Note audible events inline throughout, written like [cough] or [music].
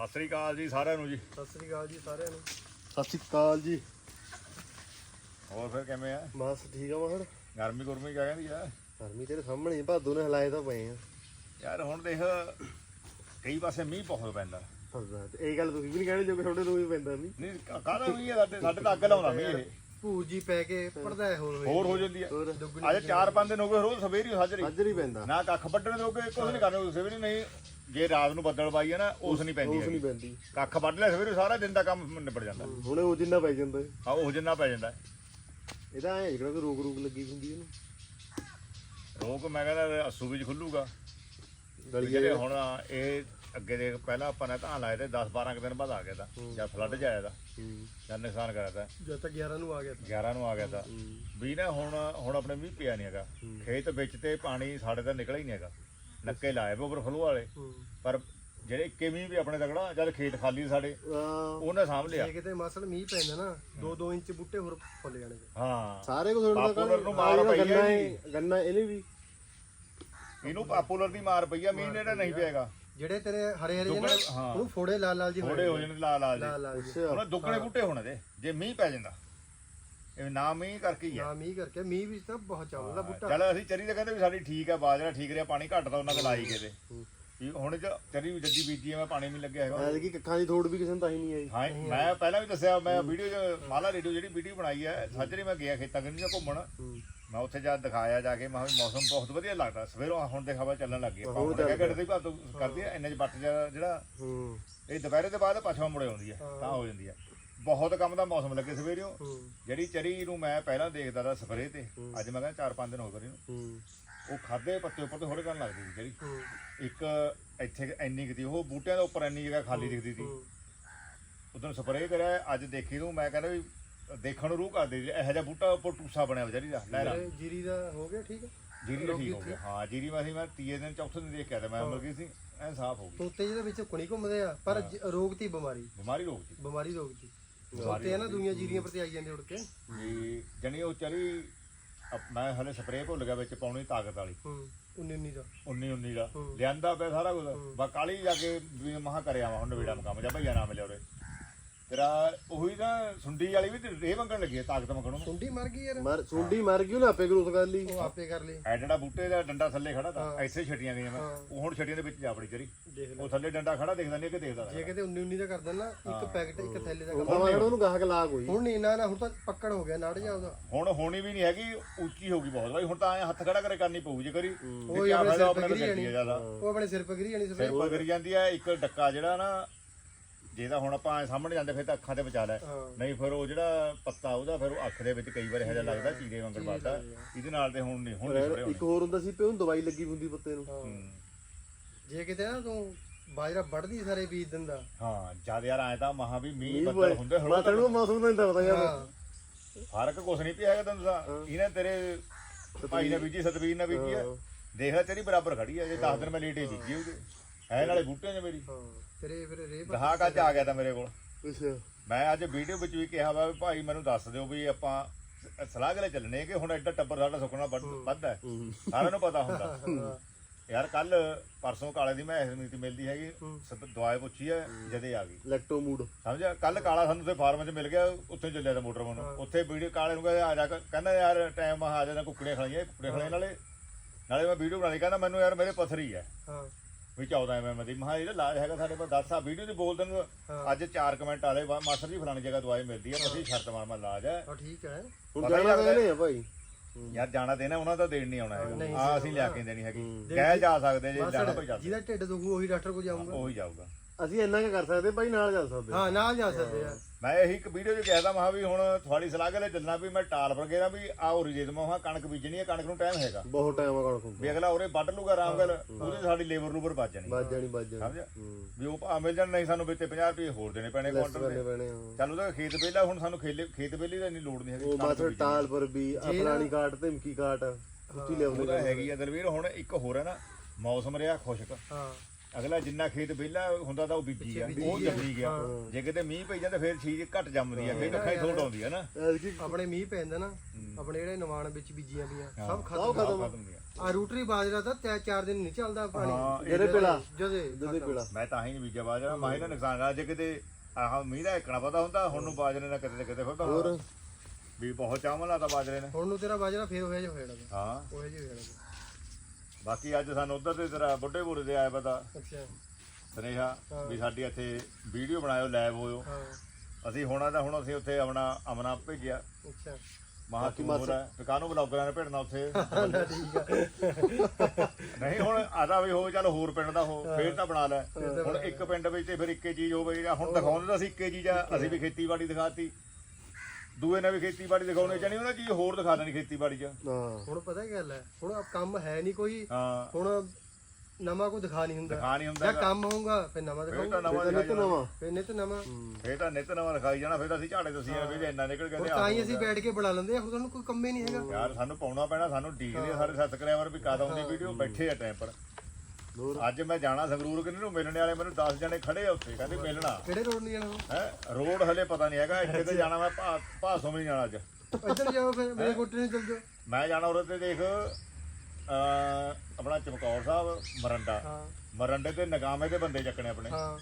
ਸਤਿ ਸ੍ਰੀ ਅਕਾਲ ਜੀ ਸਾਰਿਆਂ ਨੂੰ ਜੀ। ਸਤਿ ਸ੍ਰੀ ਅਕਾਲ ਜੀ ਸਾਰਿਆਂ ਨੂੰ। ਸਤਿ ਸ਼੍ਰੀ ਅਕਾਲ ਜੀ। ਹੋਰ ਫਿਰ ਕਿਵੇਂ ਆ? ਬਸ ਠੀਕ ਆ ਮਹੜ ਗਰਮੀ ਗੁਰਮੀ ਕਿਆ ਕਹਿੰਦੀ ਆ? ਗਰਮੀ ਤੇਰੇ ਸਾਹਮਣੇ ਹੀ, ਭਾਦੂ ਨੇ ਹਲਾਏ ਤਾਂ ਪਏ ਆ। ਯਾਰ ਹੁਣ ਦੇਖ ਕਈ ਪਾਸੇ ਮੀਂਹ ਬਹੁਤ ਪੈਂਦਾ। ਇਹ ਗੱਲ ਤੁਸੀਂ ਵੀ ਨਹੀਂ ਕਹਿਣੀ ਜੋ ਕਿ ਤੁਹਾਡੇ ਨੂੰ ਵੀ ਪੈਂਦਾ ਨਹੀਂ ਨਹੀਂ ਕਾਹਦਾ ਮੀਂਹ ਆ? ਸਾਡੇ ਸਾਡੇ ਤਾਂ ਅੱਗ ਲਾਉਂਦਾ ਮੀਂਹ ਇਹ। ਭੂਜੀ ਪੈ ਕੇ ਪੜਦਾ ਹੋਰ ਹੋਈ ਹੋਰ ਹੋ ਜਾਂਦੀ ਆ। ਹੋਰ ਅੱਜ ਚਾਰ ਪੰਜ ਦਿਨ ਹੋ ਗਏ ਰੋਜ਼ ਸਵੇਰੀ ਨਹੀਂ ਪੈਂਦਾ। ਨਾ ਕੱਖ ਵੱਢਣ ਦੇ ਹੋਗੇ ਕੁਝ ਨਹੀਂ ਕਰਨੇ ਸਵੇਰੀ ਨਹੀਂ। ਜੇ ਰਾਤ ਨੂੰ ਬੱਦਲ ਪਾਈ ਆ ਨਾ ਉਸ ਨਹੀਂ ਪੈਂਦੀ ਉਸ ਨਹੀਂ ਹੈਗੀ। ਪੈਂਦੀ। ਕੱਖ ਵੱਢ ਲਿਆ ਸਵੇਰੇ ਸਾਰਾ ਦਿਨ ਦਾ ਕੰਮ ਨਿਬੜ ਜਾਂਦਾ। ਹੁਣੇ ਉਹ ਜਿੰਨਾ ਪੈ ਜਾਂਦਾ। ਆ ਉਹ ਜਿੰਨਾ ਪੈ ਜਾਂਦਾ। ਇਹਦਾ ਐ ਜਿਹੜਾ ਕੋਈ ਰੋਕ ਰੋਕ ਲੱਗੀ ਹੁੰਦੀ ਇਹਨੂੰ ਰੋਕ ਮੈਂ ਕਹਿੰਦਾ ਅਸੂ ਵਿੱਚ ਖੁੱਲੂਗਾ। ਜਿਹੜੇ ਹੁਣ ਇਹ ਅੱਗੇ ਦੇ ਪਹਿਲਾਂ ਆਪਾਂ ਨੇ ਧਾਨ ਲਾਏ ਤੇ 10 12 ਕੁ ਦਿਨ ਬਾਅਦ ਆ ਗਿਆ ਤਾਂ ਜਦ ਫਲੱਡ ਚ ਆਇਆ ਤਾਂ। ਹੂੰ। ਜਦ ਨੁਕਸਾਨ ਕਰਿਆ ਤਾਂ। ਜਦ ਤੱਕ 11 ਨੂੰ ਆ ਗਿਆ ਤਾਂ। 11 ਨੂੰ ਆ ਗਿਆ ਤਾਂ। ਵੀ ਨਾ ਹੁਣ ਹੁਣ ਆਪਣੇ ਮੀਂਹ ਪਿਆ ਨਹੀਂ ਹੈਗਾ। ਖੇਤ ਵਿੱਚ ਤੇ ਪਾਣੀ ਸਾਡੇ ਤਾਂ ਨਿਕਲਿਆ ਹੀ ਨਹੀਂ ਹੈਗਾ। ਨੱਕੇ ਲਾਏ ਵੇ ਓਵਰਫਲੋ ਵਾਲੇ। ਪਰ ਜਿਹੜੇ ਮੀਂਹ ਵੀ ਆਪਣੇ ਤਕੜਾ ਜਦ ਖੇਤ ਖਾਲੀ ਸਾਡੇ ਉਹਨੇ ਸਾਂਭ ਲਿਆ। ਜੇ ਕਿਤੇ ਮਸਲ ਮੀਂਹ ਪੈਂਦਾ ਨਾ 2-2 ਇੰਚ ਬੂਟੇ ਹੋਰ ਫੁੱਲ ਜਾਣਗੇ ਹਾਂ। ਸਾਰੇ ਕੋ ਥੋੜਾ ਪਾਪੂਲਰ ਨੂੰ ਮਾਰ ਪਈ ਗੰਨਾ ਹੈ ਇਹ- ਗੰਨਾ ਇਹਨੇ ਵੀ। ਇਹਨੂੰ ਪਾਪੂਲਰ ਦੀ ਮਾਰ ਪਈ ਆ ਮੀਂਹ ਨੇ ਤਾਂ ਨਹੀਂ ਪਿਆਗਾ ਜਿਹੜੇ ਤੇਰੇ ਹਰੇ ਹਰੇ ਜਿਹੇ। ਉਹਨੂੰ ਫੋੜੇ ਲਾਲ ਲਾਲ ਜੀ ਥੋੜੇ ਹੋ ਜਾਣ ਲਾਲ ਲਾਲ ਜੇ ਲਾਲ ਜੀ ਅੱਛਾ। ਉਹਨਾਂ ਦੁੱਗਣੇ ਬੂਟੇ ਹੋਣੇ ਦੇ ਜੇ ਮੀਂਹ ਪੈ ਜਾਂਦਾ। ਇਹ ਨਾ ਮੀਂਹ ਕਰਕੇ ਹੀ ਆ। ਨਾ ਮੀਂਹ ਕਰਕੇ ਮੀਂਹ ਵਿੱਚ ਤਾਂ ਬਹੁਤ ਚੱਲਦਾ ਬੂਟਾ। ਚੱਲ ਅਸੀਂ ਚਰੀ ਤਾਂ ਕਹਿੰਦੇ ਵੀ ਸਾਡੀ ਠੀਕ ਆ ਬਾਜਰਾ ਠੀਕ ਰਿਹਾ ਪਾਣੀ ਘੱਟ ਤਾਂ ਉਹਨਾਂ ਦੇ ਲਾਈ ਗਏ ਤੇ। ਵੀ ਹੁਣ ਚ ਚਰੀ ਵੀ ਜੱਦੀ ਬੀਜੀ ਆ ਮੈਂ ਪਾਣੀ ਵੀ ਲੱਗਿਆ ਹੈਗਾ। ਐਤਕੀ ਕੱਖਾਂ ਦੀ ਥੋੜ ਵੀ ਕਿਸੇ ਨੂੰ ਤਾਂ ਹੀ ਨਹੀਂ ਆਈ। ਹਾਂ ਮੈਂ ਪਹਿਲਾਂ ਵੀ ਦੱਸਿਆ ਮੈਂ ਵੀਡੀਓ ਚ ਮਾਲਾ ਰੇਡੀਓ ਜਿਹੜੀ ਵੀਡੀਓ ਬਣਾਈ ਹੈ ਸੱਜਰੀ ਮੈਂ ਗਿਆ ਖੇਤਾਂ ਕੰਨੀ ਘੁੰਮਣ। ਮੈਂ ਉੱਥੇ ਜਾ ਦਿਖਾਇਆ ਜਾ ਕੇ ਮੈਂ ਕਿਹਾ ਵੀ ਮੌਸਮ ਬਹੁਤ ਵਧੀਆ ਲੱਗਦਾ। ਸਵੇਰੋਂ ਹੁਣ ਤੇ ਹਵਾ ਚੱਲਣ ਲੱਗੀ ਹੁਣ ਕਹਿ ਘੜਦੇ ਭਾਤ ਕਰਦੀ ਹੈ ਇੰਨੇ ਚ ਬੱਟ ਜਾ ਜਿਹੜਾ ਇਹ ਦੁਪਹਿਰੇ ਦੇ ਬਾਅਦ ਪਛਵਾ ਮੁੜੇ ਆਉਂਦੀ ਹੈ। ਤਾਂ ਹੋ ਜਾਂਦੀ ਹੈ ਬਹੁਤ ਕੰਮ ਦਾ ਮੌਸਮ ਲੱਗੇ ਸਵੇਰਿਓ ਜਿਹੜੀ ਚਰੀ ਨੂੰ ਮੈਂ ਪਹਿਲਾਂ ਦੇਖਦਾ ਤਾਂ ਸਪਰੇ ਤੇ ਅੱਜ ਮੈਂ ਕਹਿੰਦਾ 4-5 ਦਿਨ ਹੋ ਗਏ ਇਹਨੂੰ ਉਹ ਖਾਦੇ ਪੱਤੇ ਉੱਪਰ ਤੇ ਹੋੜੇ ਕਰਨ ਲੱਗਦੀ ਸੀ ਜਿਹੜੀ। ਇੱਕ ਇੱਥੇ ਇੰਨੀ ਕੁ ਤੀ ਉਹ ਬੂਟਿਆਂ ਦੇ ਉੱਪਰ ਇੰਨੀ ਜਗ੍ਹਾ ਖਾਲੀ ਦਿਖਦੀ ਸੀ। ਉਦੋਂ ਸਪਰੇਅ ਕਰਿਆ ਅੱਜ ਦੇਖੀ ਨੂੰ ਮੈਂ ਕਹਿੰਦਾ ਵੀ ਦੇਖਣ ਨੂੰ ਰੂਹ ਕਰਦੀ ਇਹੋ ਜਿਹਾ ਬੂਟਾ ਉੱਪਰ ਟੂਸਾ ਬਣਿਆ ਵਿਚਾਰੀ ਦਾ ਲਹਿਰਾ ਜੀਰੀ ਦਾ ਹੋ ਗਿਆ ਠੀਕ ਜੀਰੀ ਦਾ ਠੀਕ ਹੋ ਗਿਆ। ਹਾਂ ਜੀਰੀ ਮੈਂ ਸੀ ਮੈਂ ਤੀਏ ਦਿਨ ਚੌਥੇ ਦਿਨ ਦੇਖ ਕੇ ਆਇਆ ਮੈਂ ਮਰ ਗਈ ਸੀ ਐ ਸਾਫ਼ ਹੋ ਗਈ। ਤੋਤੇ ਜਿਹਦੇ ਵਿੱਚ ਕੁਣੀ ਘੁੰਮਦੇ ਆ ਪਰ ਰੋਗ ਤੀ ਬਿਮਾਰੀ। ਬਿਮਾਰੀ ਰੋਕ ਸੀ ਬਿਮਾਰੀ ਰੋਗ ਤੀ। ਆ ਨਾ ਦੁਨੀਆ ਜੀਰੀਆਂ ਪ੍ਰਤੀ ਆਈ ਜਾਂਦੇ ਉੜ ਕੇ। ਵੀ ਜਣੀ ਉਹ ਚਰੀ ਅਪ- ਮੈਂ ਹਲੇ ਸਪਰੇਅ ਭੁੱਲ ਗਿਆ ਵਿੱਚ ਪਾਉਣੀ ਤਾਕਤ ਵਾਲੀ। ਹੂੰ 19 19 ਦਾ। 19 19 ਦਾ। ਲਿਆਂਦਾ ਪਿਆ ਸਾਰਾ ਕੁਝ ਬਾ ਕਾਲੀ ਜਾ ਕੇ ਵੀ ਮਹਾ ਕਰਿਆ ਵਾ ਹੁਣ ਨਵੇੜਾ ਮਕਾਮ ਜਾ ਭਈਆ ਨਾ ਮਿਲਿਆ ਉਰੇ। ਤੇਰਾ ਉਹੀ ਨਾ ਸੁੰਡੀ ਵਾਲੀ ਵੀ ਤੇ ਰੇਹ ਮੰਗਣ ਲੱਗੀ ਹੈ, ਤਾਕਤ ਮੰਗਣ ਨੂੰ ਸੁੰਡੀ ਮਰ ਗਈ ਯਾਰ। ਮਰ ਸੁੰਡੀ ਮਰ ਗਈ ਉਹਨੇ ਆਪੇ ਗਰੋਥ ਕਰ ਲਈ। ਉਹ ਆਪੇ ਕਰ ਲਈ। ਐ ਜਿਹੜਾ ਬੂਟੇ ਦਾ ਡੰਡਾ ਥੱਲੇ ਖੜਾ ਤਾਂ ਇੱਥੇ ਛਟੀਆਂ ਗਈਆਂ ਮੈਂ। ਉਹ ਹੁਣ ਛਟੀਆਂ ਦੇ ਵਿੱਚ ਜਾ ਬੜੀ ਚਰੀ ਦੇਖ ਲੈ। ਉਹ ਥੱਲੇ ਡੰਡਾ ਖੜਾ ਦਿਖਦਾ ਨਹੀਂ ਕਿ ਦੇਖਦਾ ਜੇ ਕਿਤੇ 19 19 ਦਾ ਕਰ ਦੇਣਾ ਇੱਕ ਪੈਕਟ ਇੱਕ ਥੈਲੇ ਦਾ ਕਰ ਤਾਂ ਮੈਂ ਉਹਨੂੰ ਗਾਹਕ ਲਾ ਕੋਈ। ਹੁਣ ਨਹੀਂ ਨਾ ਨਾ ਹੁਣ ਤਾਂ ਪੱਕੜ ਹੋ ਗਿਆ ਨਾੜ ਜਾ ਉਹਦਾ। ਹੁਣ ਹੋਣੀ ਵੀ ਨਹੀਂ ਹੈਗੀ ਉੱਚੀ ਹੋ ਗਈ ਬਹੁਤ ਬਾਈ ਹੁਣ ਤਾਂ ਐ ਹੱਥ ਖੜਾ ਕਰੇ ਕਰਨੀ ਪਊ ਜੇ ਕਰੀ। ਉਹ ਆਪਣੇ ਸਿਰ ਆਪਣੇ ਪਗਰੀ ਗੱਡੀ ਆ ਜ਼ਿਆਦਾ। ਉਹ ਆਪਣੇ ਸਿਰ ਪਗਰੀ ਜਾਣੀ ਸਵੇਰੇ ਸਿਰ ਪਰ ਕਰੀ ਜਾਂਦੀ ਹੈ ਇੱਕ ਡੱਕਾ ਜਿਹੜਾ ਨਾ ਜਿਹਦਾ ਹੁਣ ਆਪਾਂ ਐਂ ਸਾਹਮਣੇ ਜਾਂਦੇ ਫਿਰ ਤਾਂ ਅੱਖਾਂ ਤੇ ਬਚਾ ਲੈ ਹਾਂ। ਨਹੀਂ ਫਿਰ ਉਹ ਜਿਹੜਾ ਪੱਤਾ ਉਹਦਾ ਫਿਰ ਉਹ ਅੱਖ ਦੇ ਵਿੱਚ ਕਈ ਵਾਰ ਇਹੋ ਜਿਹਾ ਲੱਗਦਾ ਚੀਰੇ ਵਾਂਗਰ ਵੱਜਦਾ ਇਹਦੇ ਨਾਲ ਤੇ ਹੁਣ ਨਹੀਂ ਹੁਣ ਨਹੀਂ ਸਪਰੇ ਇੱਕ ਹੋਰ ਹੁੰਦਾ ਸੀ ਪਿਓ ਨੂੰ ਦਵਾਈ ਲੱਗੀ ਹੁੰਦੀ ਪੱਤੇ ਨੂੰ। ਹਾਂ। ਜੇ ਕਿਤੇ ਨਾ ਤੂੰ ਬਾਜਰਾ ਵੱਢਦੀ ਸਾਰੇ ਬੀਜ ਦਿੰਦਾ ਹਾਂ ਜਦ ਯਾਰ ਆਏ ਤਾਂ ਮਹਾ ਵੀ ਮੀਂਹ ਬੱਦਲ ਹੁੰਦੇ ਹੁਣ ਮਾਤੜ ਨੂੰ ਮੌਸਮ ਦਾ ਨਹੀਂ ਤਾਂ ਪਤਾ ਯਾਰ। ਹਾਂ। ਫ਼ਰਕ ਕੁਛ ਨਹੀਂ ਪਿਆ ਹੈਗਾ ਤੈਨੂੰ ਤਾਂ। ਇਹਨੇ ਤੇਰੇ ਭਾਈ ਨੇ ਬੀਜੀ ਸਤਵੀਰ ਨੇ ਬੀਜੀ ਆ। ਦੇਖ ਲੈ ਤੇਰੀ ਬਰਾਬਰ ਖੜੀ ਆ ਜੇ 10 ਦਿਨ ਮੈਂ ਲੇਟੇ ਬੀਜੀ ਉਹਦੇ ਐ ਨਾਲੇ ਬੂਟਿਆਂ 'ਚ ਮੇਰੀ। ਹਾਂ। ਤੇਰੇ ਫਿਰ ਰੇ ਦਹਾਕ ਅੱਜ ਆ ਗਿਆ ਤਾਂ ਮੇਰੇ ਕੋਲ। ਅੱਛਾ। ਮੈਂ ਅੱਜ ਵੀਡੀਓ ਵਿੱਚ ਵੀ ਕਿਹਾ ਵਾ ਵੀ ਭਾਈ ਮੈਨੂੰ ਦੱਸ ਦਿਓ ਵੀ ਆਪਾਂ ਸ- ਸਲਾਹ ਗਲੇ ਚੱਲਣੇ ਕਿ ਹੁਣ ਐਡਾ ਟੱਬਰ ਸਾਡਾ ਸੁੱਕਣਾ ਵੱਧ ਵੱਧ ਹੈ। ਸਾਰਿਆਂ ਨੂੰ ਪਤਾ ਹੁੰਦਾ। ਯਾਰ ਕੱਲ ਪਰਸੋਂ ਕਾਲੇ ਦੀ ਮੈਂ ਇਸ ਮੀਤੀ ਮਿਲਦੀ ਹੈਗੀ ਸਤ ਦਵਾਈ ਪੁੱਛੀ ਹੈ ਜਦੇ ਆ ਗਈ। ਲੈਕਟੋ ਮੂਡ। ਸਮਝਿਆ? ਕੱਲ ਕਾਲਾ ਸਾਨੂੰ ਤੇ ਫਾਰਮ 'ਚ ਮਿਲ ਗਿਆ ਉੱਥੇ ਚੱਲਿਆ ਤਾਂ ਮੋਟਰ ਨੂੰ ਉੱਥੇ ਵੀਡੀਓ ਕਾਲੇ ਨੂੰ ਕਹਿੰਦਾ ਆ ਜਾ ਕੇ- ਕਹਿੰਦਾ ਯਾਰ ਟਾਈਮ ਆ ਜਾ ਨਾ ਕੁੱਕੜੀਆਂ ਖਲਾਈਆਂ ਕੁੱਕੜੀਆਂ ਖਲਾਈਆਂ ਨਾਲੇ ਨਾਲੇ ਮੈਂ ਵੀਡੀਓ ਬਣਾ ਲਈ ਕਹਿੰਦਾ ਮੈਨੂੰ ਯਾਰ ਮੇਰੇ ਪਥਰੀ ਹੈ। ਹਾਂ। ਵੀ 14 ਐਮਐਮ ਦੀ। ਮਹਾ ਇਹਦਾ ਇਲਾਜ ਹੈਗਾ ਸਾਡੇ ਕੋਲ ਦੱਸ ਆ ਵੀਡੀਓ ਤੇ ਬੋਲ ਦੇਣ ਅੱਜ ਚਾਰ ਕਮੈਂਟ ਆਲੇ ਵਾ ਮਾਸਟਰ ਜੀ ਫਲਾਣੀ ਜਗ੍ਹਾ ਦਵਾਈ ਮਿਲਦੀ ਹੈ। ਪਤੀ ਸ਼ਰਤ ਮਾਰ ਮਾਰ ਇਲਾਜ ਹੈ ਹਾਂ ਠੀਕ ਹੈ। ਹੁਣ ਜਾਣਾ ਤਾਂ ਇਹਨੇ ਆ ਭਾਈ। ਯਾਰ ਜਾਣਾ ਦੇਣਾ ਉਹਨਾਂ ਦਾ ਦੇਣ ਨਹੀਂ ਆਉਣਾ ਹੈਗਾ। ਆ ਅਸੀਂ ਲਿਆ ਕੇ ਦੇਣੀ ਹੈਗੀ। ਕਹਿ ਜਾ ਸਕਦੇ ਜੇ ਜਾਣਾ ਭਾਈ ਚੱਲ ਜਿਹਦਾ ਢਿੱਡ ਦੁਖੂ ਉਹੀ ਡਾਕਟਰ ਕੋਲ ਜਾਊਗਾ। ਉਹੀ ਜਾਊਗਾ। ਅਸੀਂ ਇੰਨਾ ਕੁ ਕਰ ਸਕਦੇ ਭਾਈ ਨਾਲ ਚੱਲ ਸਕਦੇ ਹਾਂ। ਨਾਲ ਜਾ ਸਕਦੇ ਆ ਮੈਂ ਇਹੀ ਇੱਕ ਵੀਡੀਓ 'ਚ ਕਹਿਦਾ ਮਹਾ ਵੀ ਹੁਣ ਤੁਹਾਡੀ ਸਲਾਹ ਕਰੇ ਚੱਲਣਾ ਵੀ ਮੈਂ ਟਾਲ ਪਰ ਗਿਆ ਵੀ ਆ ਹੋ ਰਿਜੇ ਮਹਾ ਕਣਕ ਬੀਜਣੀ ਹੈ ਕਣਕ ਨੂੰ ਟਾਈਮ ਹੈਗਾ। ਬਹੁਤ ਟਾਈਮ ਆ ਕਣਕ ਨੂੰ। ਵੀ ਅਗਲਾ ਉਰੇ ਵੱਢ ਲੂਗਾ ਆਰਾਮ ਨਾਲ ਉਹਦੇ ਸਾਡੀ ਲੇਬਰ ਲੂਬਰ ਬਚ ਜਾਣੀ। ਵੱਜ ਜਾਣੀ ਵੱਜ ਜਾਣੀ। ਸਮਝਿਆ? ਵੀ ਉਹ ਭਾ ਮਿਲ ਜਾਣ ਨਹੀਂ ਸਾਨੂੰ ਵਿੱਚ 50 ਰੁਪਏ ਹੋਰ ਦੇਣੇ ਪੈਣੇ ਕੁਆਂਟਲ ਕਰਨੇ ਦੇ। ਪੈਣੇ ਆ ਚੱਲ ਉਹਦਾ ਖੇਤ ਵਿਹਲਾ ਹੁਣ ਸਾਨੂੰ ਖੇਲੇ ਖੇਤ ਵਿਹਲੀ ਦਾ ਨਹੀਂ ਲੋੜ ਨਹੀਂ ਹੈਗੀ ਉਹ ਮਾਥਰ ਟਾਲ ਪਰ ਵੀ ਆ ਫਲਾਣੀ ਕਾਟ ਤੇ ਮਕੀ ਕਾਟ ਉੱਤੀ ਲਿਆਉਂਦੇ ਉਹਦਾ ਹੈਗੀ ਆ ਦਲਵੀਰ ਹੁਣ ਇੱਕ ਹੋਰ ਹੈ ਨਾ ਮੌਸਮ ਰਿਹਾ ਖੁਸ਼ਕ। ਹਾਂ। ਅਗਲਾ ਜਿੰਨਾ ਖੇਤ ਵਿਹਲਾ ਹੁੰਦਾ ਤਾਂ ਉਹ ਬੀਜੀ ਗਿਆ ਉਹ ਜੰਮੀ ਗਿਆ। ਜੇ ਕਿਤੇ ਮੀਂਹ ਪਈ ਜਾਂਦਾ ਫਿਰ ਚੀਜ਼ ਘਟ ਜੰਮਦੀ ਆ ਫਿਰ ਅੱਖਾਂ ਹੀ ਥੋੜ ਆਉਂਦੀ ਆ ਨਾ। ਆਪਣੇ ਮੀਂਹ ਪੈਂਦਾ ਨਾ ਆਪਣੇ ਜਿਹੜੇ ਨਿਵਾਣ ਵਿੱਚ ਬੀਜੀਆਂ ਪਈਆਂ ਸਭ ਖਤਮ। ਆ ਰੂਟਰੀ ਬਾਜਰਾ ਤਾਂ ਤਿੰਨ ਚਾਰ ਦਿਨ ਨਹੀਂ ਚੱਲਦਾ ਪਾਣੀ। ਜਿਹੜੇ ਪਿਲਾ। ਜਦੇ ਜਦੇ ਪਿਲਾ। ਮੈਂ ਤਾਂ ਹੀ ਨਹੀਂ ਬੀਜਿਆ ਬਾਜਰਾ ਮੈਂ ਇਹਨਾਂ ਨੁਕਸਾਨ ਕਰਾ। ਜੇ ਕਿਤੇ ਆਹ ਮੀਂਹ ਦਾ ਇਕਣਾ ਪਤਾ ਹੁੰਦਾ ਹੁਣ ਨੂੰ ਬਾਜਰੇ ਨਾਲ ਕਿਤੇ ਕਿਤੇ ਫਿਰਦਾ ਹੋਰ? ਵੀ ਬਹੁਤ ਚਾਵਲ ਲਾਤਾ ਬਾਜਰੇ ਨੇ। ਹੁਣ ਨੂੰ ਤੇਰਾ ਬਾਜਰਾ ਫੇਰ ਹੋਇਆ ਜਿਹਾ ਹੋ ਜਾਣਾ। ਹਾਂ। ਉਹ ਜਿਹਾ ਹੋ ਜਾਣਾ। ਬਾਕੀ ਅੱਜ ਸਾਨੂੰ ਉਧਰ ਤੇ ਤੇਰਾ ਬੁੱਢੇ ਬੁਰੇ ਦੇ ਆਇਆ ਪਤਾ। ਅੱਛਾ। ਸੁਨੇਹਾ ਵੀ ਸਾਡੀ ਇੱਥੇ ਵੀਡੀਓ ਬਣਾਇਓ ਲਾਈਵ ਹੋਇਓ। ਹਾਂ। ਅਸੀਂ ਹੁਣ ਤਾਂ ਹੁਣ ਅਸੀਂ ਉੱਥੇ ਆਪਣਾ ਅਮਨਾ ਭੇਜਿਆ। ਅੱਛਾ। ਮਹਾ ਤੂੰ ਹੋਰ ਹੈ। ਤੇ ਕਾਹਨੂੰ ਬਲੌਗਰਾਂ ਨੇ ਭੇਜਣਾ ਉੱਥੇ? [laughs] ਠੀਕ ਆ। ਨਹੀਂ ਹੁਣ ਆਦਾ ਵੀ ਹੋ ਚੱਲ ਹੋਰ ਪਿੰਡ ਦਾ ਹੋ ਫੇਰ ਤਾਂ ਬਣਾ ਲੈ। ਹੁਣ ਇੱਕ ਪਿੰਡ ਵਿੱਚ ਤੇ ਫਿਰ ਇੱਕੇ ਚੀਜ਼ ਹੋਵੇ ਜਾਂ ਹੁਣ ਦਿਖਾਉਂਦੇ ਤਾਂ ਅਸੀਂ ਇੱਕੇ ਚੀਜ਼ ਆ ਅਸੀਂ ਵੀ ਖੇਤੀਬਾੜੀ ਦਿਖਾਤੀ। ਦੂਏ ਨੇ ਵੀ ਖੇਤੀਬਾੜੀ ਦਿਖਾਉਣੇ ਚਾਹਣੀ ਉਹਨਾਂ ਚੀਜ਼ ਹੋਰ ਦਿਖਾ ਦੇਣੀ ਖੇਤੀਬਾੜੀ 'ਚ। ਹਾਂ। ਹੁਣ ਪਤਾ ਕੀ ਗੱਲ ਹੈ ਹੁਣ ਆਹ ਕੰਮ ਹੈ ਨਹੀਂ ਕੋਈ ਹਾਂ। ਹੁਣ ਨਵਾਂ ਕੋਈ ਦਿਖਾ ਨਹੀਂ ਹੁੰਦਾ। ਦਿਖਾ ਨਹੀਂ ਹੁੰਦਾ ਜਾਂ। ਕੰਮ ਹੋਊਗਾ ਫਿਰ ਨਵਾਂ ਫੇਰ ਦਿਖਾਊਗਾ। ਤਾਂ ਨਵਾਂ ਦਿਖਾਈ ਨਿਤ ਜਾਣਾ। ਨਵਾਂ। ਫਿਰ ਨਿਤ ਨਵਾਂ। ਫੇਰ ਤਾਂ ਨਿਤ ਨਵਾਂ ਦਿਖਾਈ ਜਾਣਾ ਫੇਰ ਤਾਂ ਅਸੀਂ ਝਾੜੇ ਤੁਸੀਂ ਵੀ ਜੇ ਇੰਨਾ ਨਿਕਲ ਹੁਣ ਗਏ ਤਾਂ ਹੀ ਅਸੀਂ ਬੈਠ ਕੇ ਬਣਾ ਲੈਂਦੇ ਆ ਹੁਣ ਤੁਹਾਨੂੰ ਕੋਈ ਕੰਮ ਹੀ ਨਹੀਂ ਹੈਗਾ। ਯਾਰ ਸਾਨੂੰ ਪਾਉਣਾ ਪੈਣਾ ਸਾਨੂੰ ਡੀਕਦੇ ਸਾਰੇ ਸਬਸਕ੍ਰਾਈਬਰ ਵੀ ਕਦ ਆਉਂਦੀ ਵੀਡੀਓ ਬੈਠੇ ਆ ਟਾਈਮ ਪਰ। ਅੱਜ ਮੈਂ ਜਾਣਾ ਸੰਗਰੂਰ ਕਿੰਨੇ ਨੂੰ? ਮਿਲਣ ਵਾਲੇ ਮੈਨੂੰ 10 ਜਣੇ ਖੜੇ ਆ ਉੱਥੇ ਕਹਿੰਦੇ ਮਿਲਣਾ। ਕਿਹੜੇ ਰੋਡ ਨਹੀਂ ਜਾਣਾ? ਹੈ? ਰੋਡ ਹਲੇ ਪਤਾ ਨਹੀਂ ਹੈਗਾ ਇੱਥੇ ਤੇ ਜਾਣਾ ਮੈਂ ਭਾ ਭਾਸੋਂ ਵੀ ਜਾਣਾ ਅੱਜ। ਇੱਧਰ ਜਾਓ ਫਿਰ ਮੇਰੇ ਕੋਟੇ ਨੂੰ ਚੱਲ ਜਾਓ। ਮੈਂ ਜਾਣਾ ਉਰੇ ਤੇ ਦੇਖ ਆਪਣਾ ਚਮਕੌਰ ਸਾਹਿਬ ਮਰੰਡਾ। ਹਾਂ। ਮਰੰਡੇ ਤੇ ਨਗਾਮੇ ਦੇ ਬੰਦੇ ਚੱਕਣੇ ਆਪਣੇ। ਹਾਂ।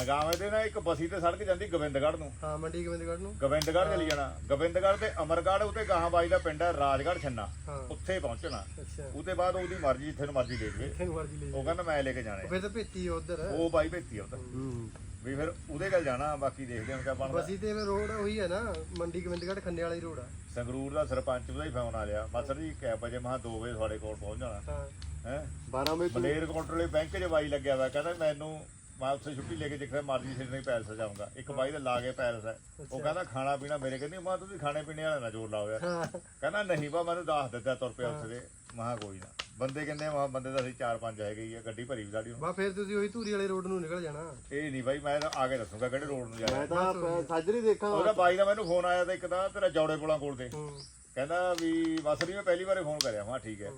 ਨਗਾਮੇ ਦੇ ਨਾ ਇੱਕ ਬਸੀ ਤੇ ਸੜਕ ਜਾਂਦੀ ਗੋਬਿੰਦਗੜ੍ਹ ਨੂੰ। ਹਾਂ ਮੰਡੀ ਗੋਬਿੰਦਗੜ੍ਹ ਨੂੰ। ਗੋਬਿੰਦਗੜ੍ਹ ਚਲੀ ਜਾਣਾ। ਗੋਬਿੰਦਗੜ੍ਹ ਤੇ ਅਮਰਗੜ੍ਹ ਉਤੇ ਗਾਹਾਂ ਬਾਈ ਦਾ ਪਿੰਡ ਹੈ ਰਾਜਗੜ੍ਹ ਛੰਨਾ। ਹਾਂ। ਉੱਥੇ ਪਹੁੰਚਣਾ। ਅੱਛਾ। ਉਹਦੇ ਬਾਅਦ ਉਹਦੀ ਮਰਜ਼ੀ ਜਿੱਥੇ ਨੂੰ ਮਰਜ਼ੀ ਲੈ ਜਾਵੇ। ਕਿਹਨੂੰ ਮਰਜ਼ੀ ਲੈ ਉਹ ਕਹਿੰਦਾ ਮੈਂ ਲੈ ਕੇ ਜਾਣੇ ਫਿਰ ਤਾਂ ਭੇਤੀ ਉਧਰ। ਉਹ ਬਾਈ ਭੇਤੀ ਆ ਉਹ ਤਾਂ ਹੂੰ। ਵੀ ਫਿਰ ਉਹਦੇ ਗੱਲ ਜਾਣਾ ਬਾਕੀ ਦੇਖਦੇ ਹਾਂ ਕਿਆ ਬਣਦਾ। ਬਸੀ ਤੇ ਰੋਡ ਉਹੀ ਹੈ ਨਾ ਮੰਡੀ ਗੋਬਿੰਦਗੜ੍ਹ ਖੰਨੇ ਵਾਲੀ ਰੋਡ ਆ। ਸੰਗਰੂਰ ਦਾ ਸਰਪੰਚ ਉਹਦਾ ਹੀ ਫੋਨ ਆ ਲਿਆ। ਮਾਸਟਰ ਜੀ ਕੈ ਵਜੇ? ਮਹਾ 2 ਵਜੇ ਤੁਹਾਡੇ ਕੋਲ ਪਹੁੰਚ ਜਾਣਾ। ਹਾਂ। ਹੈ? 12 ਵਜੇ ਮਲੇਰ ਕਾਊਂਟਰ ਵਾਲੇ ਬੈਂਕ 'ਚ ਬਾਈ ਲੱਗਿਆ ਹੋਇਆ ਕਹਿੰਦਾ ਮੈਨੂੰ ਮੈਂ ਉੱਥੇ ਛੁੱਟੀ ਲੈ ਕੇ ਜਿੱਥੇ ਮਰਜ਼ੀ ਸਿੱਧੇ ਪੈਲਸ ਜਾਊਂਗਾ। ਇੱਕ ਬਾਈ ਦਾ ਲਾ ਕੇ ਪੈਲਸ ਹੈ। ਉਹ ਕਹਿੰਦਾ ਖਾਣਾ ਪੀਣਾ ਮੇਰੇ ਕਹਿੰਦੀ ਮਾਂ ਤੁਸੀਂ ਖਾਣੇ ਪੀਣੇ ਵਾਲਾ ਨਾ ਜੋਰ ਲਾਓ ਯਾਰ। ਕਹਿੰਦਾ ਨਹੀਂ ਬਾ ਮੈਨੂੰ ਦੱਸ ਦਿੱਤਾ ਤੁਰ ਪਿਆ ਉੱਥੇ ਦੇ ਮਹਾ ਕੋਈ ਨਾ। ਬੰਦੇ ਕਹਿੰਦੇ ਮਹਾ ਬੰਦੇ ਦਾ ਅਸੀਂ 4-5 ਹੈਗੇ ਹੀ ਆ ਗੱਡੀ ਭਰੀ ਵੀ ਸਾਡੀ ਹੁਣ। ਬਾ ਫਿਰ ਤੁਸੀਂ ਉਹੀ ਧੂਰੀ ਵਾਲੇ ਰੋਡ ਨੂੰ ਨਿਕਲ ਜਾਣਾ। ਇਹ ਨਹੀਂ ਬਾਈ ਮੈਂ ਤਾਂ ਆ ਕੇ ਦੱਸੂਗਾ ਕਿਹੜੇ ਰੋਡ ਨੂੰ ਜਾਣਾ। ਮੈਂ ਤਾਂ ਪ- ਸਾਜਰੀ ਦੇਖਾਂ। ਉਹਦਾ ਬਾਈ ਦਾ ਮੈਨੂੰ ਫੋਨ ਆਇਆ ਤਾਂ ਇੱਕ ਦਾ ਤੇਰਾ ਜੌੜੇ ਪੁਲਾਂ ਕੋਲ ਤੇ। ਹੂੰ। ਕਹਿੰਦਾ ਵੀ ਬਸ ਨਹੀਂ ਮੈਂ ਪਹਿਲੀ ਵਾਰੇ ਫੋਨ ਕਰਿਆ। ਹਾਂ ਠੀਕ ਹੈ।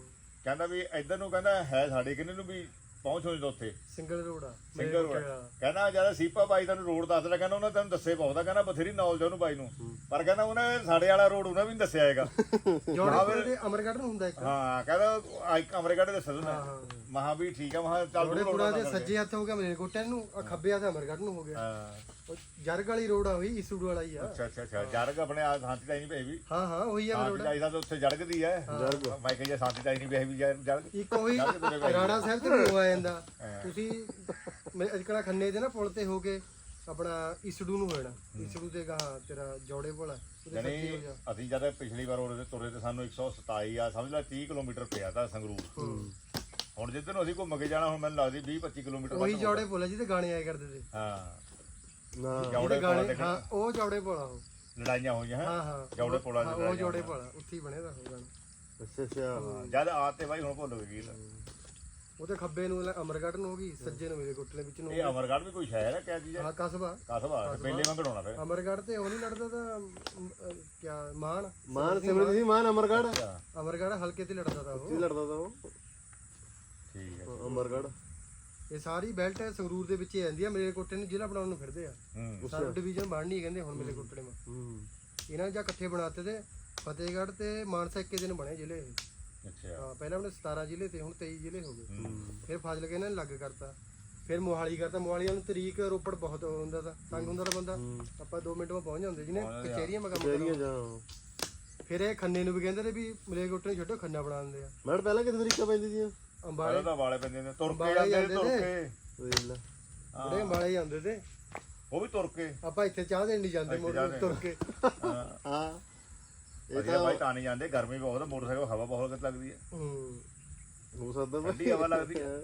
ਕਹਿੰਦਾ ਵੀ ਇੱਧਰ ਨੂੰ ਕਹਿੰਦਾ ਹੈ ਸਾਡੇ ਕਿੰਨੇ ਨੂੰ ਵੀ? ਪਹੁੰਚ ਹੋ ਜਾਂਦਾ ਉੱਥੇ। ਸਿੰਗਲ ਰੋਡ ਆ। ਸਿੰਗਲ ਰੋਡ ਕਹਿੰਦਾ ਜਦ ਸੀਪਾ ਬਾਈ ਤੈਨੂੰ ਰੋਡ ਦੱਸਦਾ ਕਹਿੰਦਾ ਉਹਨਾਂ ਤੈਨੂੰ ਦੱਸੇ ਬਹੁਤਾ ਕਹਿੰਦਾ ਬਥੇਰੀ ਨੌਲੇਜ ਉਹਨੂੰ ਬਾਈ ਨੂੰ। ਪਰ ਕਹਿੰਦਾ ਉਹਨੇ ਸਾਡੇ ਵਾਲਾ ਰੋਡ ਉਹਨਾਂ ਵੀ ਨਹੀਂ ਦੱਸਿਆ ਹੈਗਾ। [laughs] ਜੋੜੇ ਤੇ ਅਮਰਗੜ੍ਹ ਨੂੰ ਹੁੰਦਾ ਇੱਕ। ਹਾਂ ਕਹਿੰਦਾ ਕੱਢ ਦੱਸ ਦਿੰਦਾ ਮਹਾ ਵੀ ਠੀਕ ਆ ਮਹਾ ਚੱਲ ਰੋਡ ਦੇ ਸੱਜੇ ਹੱਥ ਹੋ ਗਿਆ ਮੇਰੇ ਕੋਟੇ ਨੂੰ ਖੱਬੇ ਹੱਥ ਅਮਰਗੜ੍ਹ ਨੂੰ ਹੋ ਗਿਆ। ਹਾਂ। ਉਹ ਜਰਗ ਵਾਲੀ ਰੋਡ ਆ ਹੋਈ ਇਸੂੜ ਵਾਲਾ ਹੀ ਆ। ਅੱਛਾ ਅੱਛਾ ਅੱਛਾ। ਜਰਗ ਆਪਣੇ ਆ ਸ਼ਾਂਤੀ ਚਾਈ ਨਹੀਂ ਪਈ ਵੀ। ਹਾਂ ਹਾਂ ਉਹੀ ਆ ਸ਼ਾਂਤੀ ਚਾਈ ਦਾ ਤਾਂ ਉੱਥੇ ਜਰਗਦੀ ਹੈ ਮੈਂ ਕਹਿੰਦਾ ਸ਼ਾਂਤੀ ਚਾਈ ਨਹੀਂ ਪਈ ਵੀ ਜਰਗ। ਇੱਕ ਉਹੀ ਜਰਗ। ਰਾਣਾ ਸਾਹਿਬ ਤੇ ਵੀ ਹੋ ਆ ਜਾਂਦਾ। ਤੁਸੀਂ ਅੱਜ ਕਲਾ ਖੰਨੇ ਦੇ ਨਾ ਪੁਲ ਤੇ ਹੋ ਕੇ ਆਪਣਾ ਇਸੜੂ ਨੂੰ ਹੋ। ਜਾਣਾ ਇਸੜੂ ਤੇ ਗਾਹਾਂ ਤੇਰਾ ਜੋੜੇ ਹੋ ਯਾਨੀ ਜਾ। ਅਸੀਂ ਜਦ ਪਿਛਲੀ ਵਾਰ ਉਹਦੇ ਤੇ ਤੁਰੇ ਤੇ ਸਾਨੂੰ 127 ਆ ਸਮਝ ਲੈ 30 ਕਿਲੋਮੀਟਰ ਪਿਆ ਤਾਂ ਸੰਗਰੂਰ। ਹੁਣ ਜਿੱਧਰ ਨੂੰ ਅਸੀਂ ਘੁੰਮ ਕੇ ਜਾਣਾ ਹੁਣ ਮੈਨੂੰ ਲੱਗਦੀ 20 25 ਕਿਲੋਮੀਟਰ ਉਹੀ ਜੋੜੇ ਪੁਲ ਆ ਜਿਹਦੇ ਗਾਣੇ ਆਏ ਕਰਦੇ ਤੇ। ਹਾਂ। ਨਾ। ਜੌੜੇ ਜਿਹਦੇ ਪੁਲਾਂ ਗਾਣੇ ਤੇ ਹਾਂ ਉਹ ਜੋੜੇ ਪੁਲ ਆ ਉਹ ਲੜਾਈਆਂ ਹੋਈਆਂ। ਹੈਂ। ਹਾਂ। ਹਾਂ ਜੌੜੇ ਪੁਲਾਂ ਹਾਂ, ਦੀ ਉਹ ਜੋੜੇ ਪੁਲ ਆ ਉੱਥੇ ਹੀ ਬਣੇ ਦਾ ਉਹ ਗਾਣਾ। ਅੱਛਾ ਅੱਛਾ। ਹਾਂ, ਜਦ ਆ ਤੇ ਬਾਈ ਹੁਣ ਭੁੱਲ ਗਈ ਗੱਲ। ਉਹਦੇ ਖੱਬੇ ਨੂੰ ਅਮਰਗੜ੍ਹ ਨੂੰ ਹੋ ਗਈ ਸੱਜੇ ਨੂੰ ਮੇਰੇ ਕੋਟਲੇ ਵਿੱਚ ਨੂੰ ਇਹ ਅਮਰਗੜ੍ਹ ਵੀ ਕੋਈ ਸ਼ਹਿਰ ਹੈ ਕਿਆ ਚੀਜ਼ ਹੈ? ਹਾਂ ਕਸਬਾ। ਕਸਬਾ ਪਹਿਲੇ ਮੰਗੜਾਉਣਾ ਫਿਰ। ਅਮਰਗੜ੍ਹ ਤੇ ਉਹ ਨਹੀਂ ਲੜਦਾ ਤਾਂ ਅਮ, ਅਹ, ਕਿਆ ਮਾਨ? ਮਾਨ ਸਿਮਰਨ ਸਿੰਘ ਮਾਨ। ਅਮਰਗੜ ਅੱਛਾ। ਅਮਰਗੜ੍ਹ ਹਲਕੇ ਤੇ ਲੜਦਾ ਤਾ ਕੀ ਲੜਦਾ ਤਾ ਉਹ। ਠੀਕ ਹੈ। ਅਮਰਗੜ ਇਹ ਸਾਰੀ ਬੈਲਟ ਹੈ ਸੰਗਰੂਰ ਦੇ ਵਿੱਚ ਹੀ ਆਂਦੀ ਆ ਮੇਰੇ ਕੋਟੇ ਨੂੰ ਜ਼ਿਲ੍ਹਾ ਬਣਾਉਣ ਨੂੰ ਫਿਰਦੇ ਆ। ਹੂੰ। ਸਾਰਾ ਡਿਵੀਜ਼ਨ ਬਣਨੀ ਕਹਿੰਦੇ ਹੁਣ ਮੇਰੇ ਕੋਟੜੇ ਮਾ ਹੂੰ। ਇਹਨਾਂ ਜਾਂ ਇਕੱਠੇ ਬਣਾਤੇ ਤੇ ਫਤਿਹਗੜ੍ਹ ਤੇ ਮਾਨਸਾ ਇੱਕੇ ਦਿਨ ਬਣੇ ਜ਼ਿਲ੍ਹੇ ਇਹ। ਅੱਛਾ। ਹਾਂ ਪਹਿਲਾਂ ਉਹਨੇ 17 ਜ਼ਿਲ੍ਹੇ ਤੇ ਹੁਣ 23 ਜ਼ਿਲ੍ਹੇ ਹੋ ਗਏ। ਹੂੰ। ਫਿਰ ਫਾਜ਼ਿਲਕੇ ਇਹਨਾਂ ਨੇ ਲੱਗ ਕਰਤਾ। ਫਿਰ ਮੋਹਾਲੀ ਕਰਤਾ। ਮੋਹਾਲੀ ਵਾਲ ਨੂੰ ਤਰੀਕ ਰੋਪੜ ਬਹੁਤ ਹੁੰਦਾ ਤਾਂ ਤੰਗ ਹੁੰਦਾ ਤਾਂ ਬੰਦਾ। ਆਪਾਂ 2 ਮਿੰਟ ਵਿੱਚ ਪਹੁੰਚ ਜਾਂਦੇ ਜਿਹਨੇ ਕਚਹਿਰੀਆਂ ਮੈਂ ਕੰਮ ਜਾਂ ਫਿਰ ਇਹ ਖੰਨੇ ਨੂੰ ਵੀ ਕਹਿੰਦੇ ਨੇ ਵੀ ਮਲੇਕੋਟੇ ਨੂੰ ਛੱਡੋ ਖੰਨਾ ਬਣਾ ਦਿੰਦੇ ਆ। ਮੈਂ ਪਹਿਲਾਂ ਕਿਤੇ ਤਰੀਕਾ ਪੈਂਦੀ ਸੀ? ਅੰਬਾਲੇ। ਤਾਂ ਵਾਲੇ ਪੈਂਦੇ ਨੇ ਤੁਰ ਕੇ ਜਾਂਦੇ ਨੇ, ਤੁਰ ਜਾਂਦੇ ਕੇ। ਵੇਖ ਲੈ। ਬੜੇ ਅੰਬਾਲੇ ਜਾਂਦੇ ਤੇ। ਉਹ ਵੀ ਤੁਰ ਕੇ। ਆਪਾਂ ਇੱਥੇ ਚਾਹ ਦੇਣ ਨਹੀਂ ਜਾਂਦੇ ਮੋੜ ਤੁਰ ਕੇ। ਹਾਂ। ਹਾਂ। ਵਧੀਆ ਬਾਈ ਤਾਂ ਨਹੀਂ ਜਾਂਦੇ ਗਰਮੀ ਬਹੁਤ ਹੈ ਮੋਟਰਸਾਈਕਲ ਹਵਾ ਬਹੁਤ ਲੱਗਦੀ ਹੈ ਹੂੰ। ਹੋ ਸਕਦਾ ਵਾ। ਠੰਡੀ ਹਵਾ ਲੱਗਦੀ ਹੈ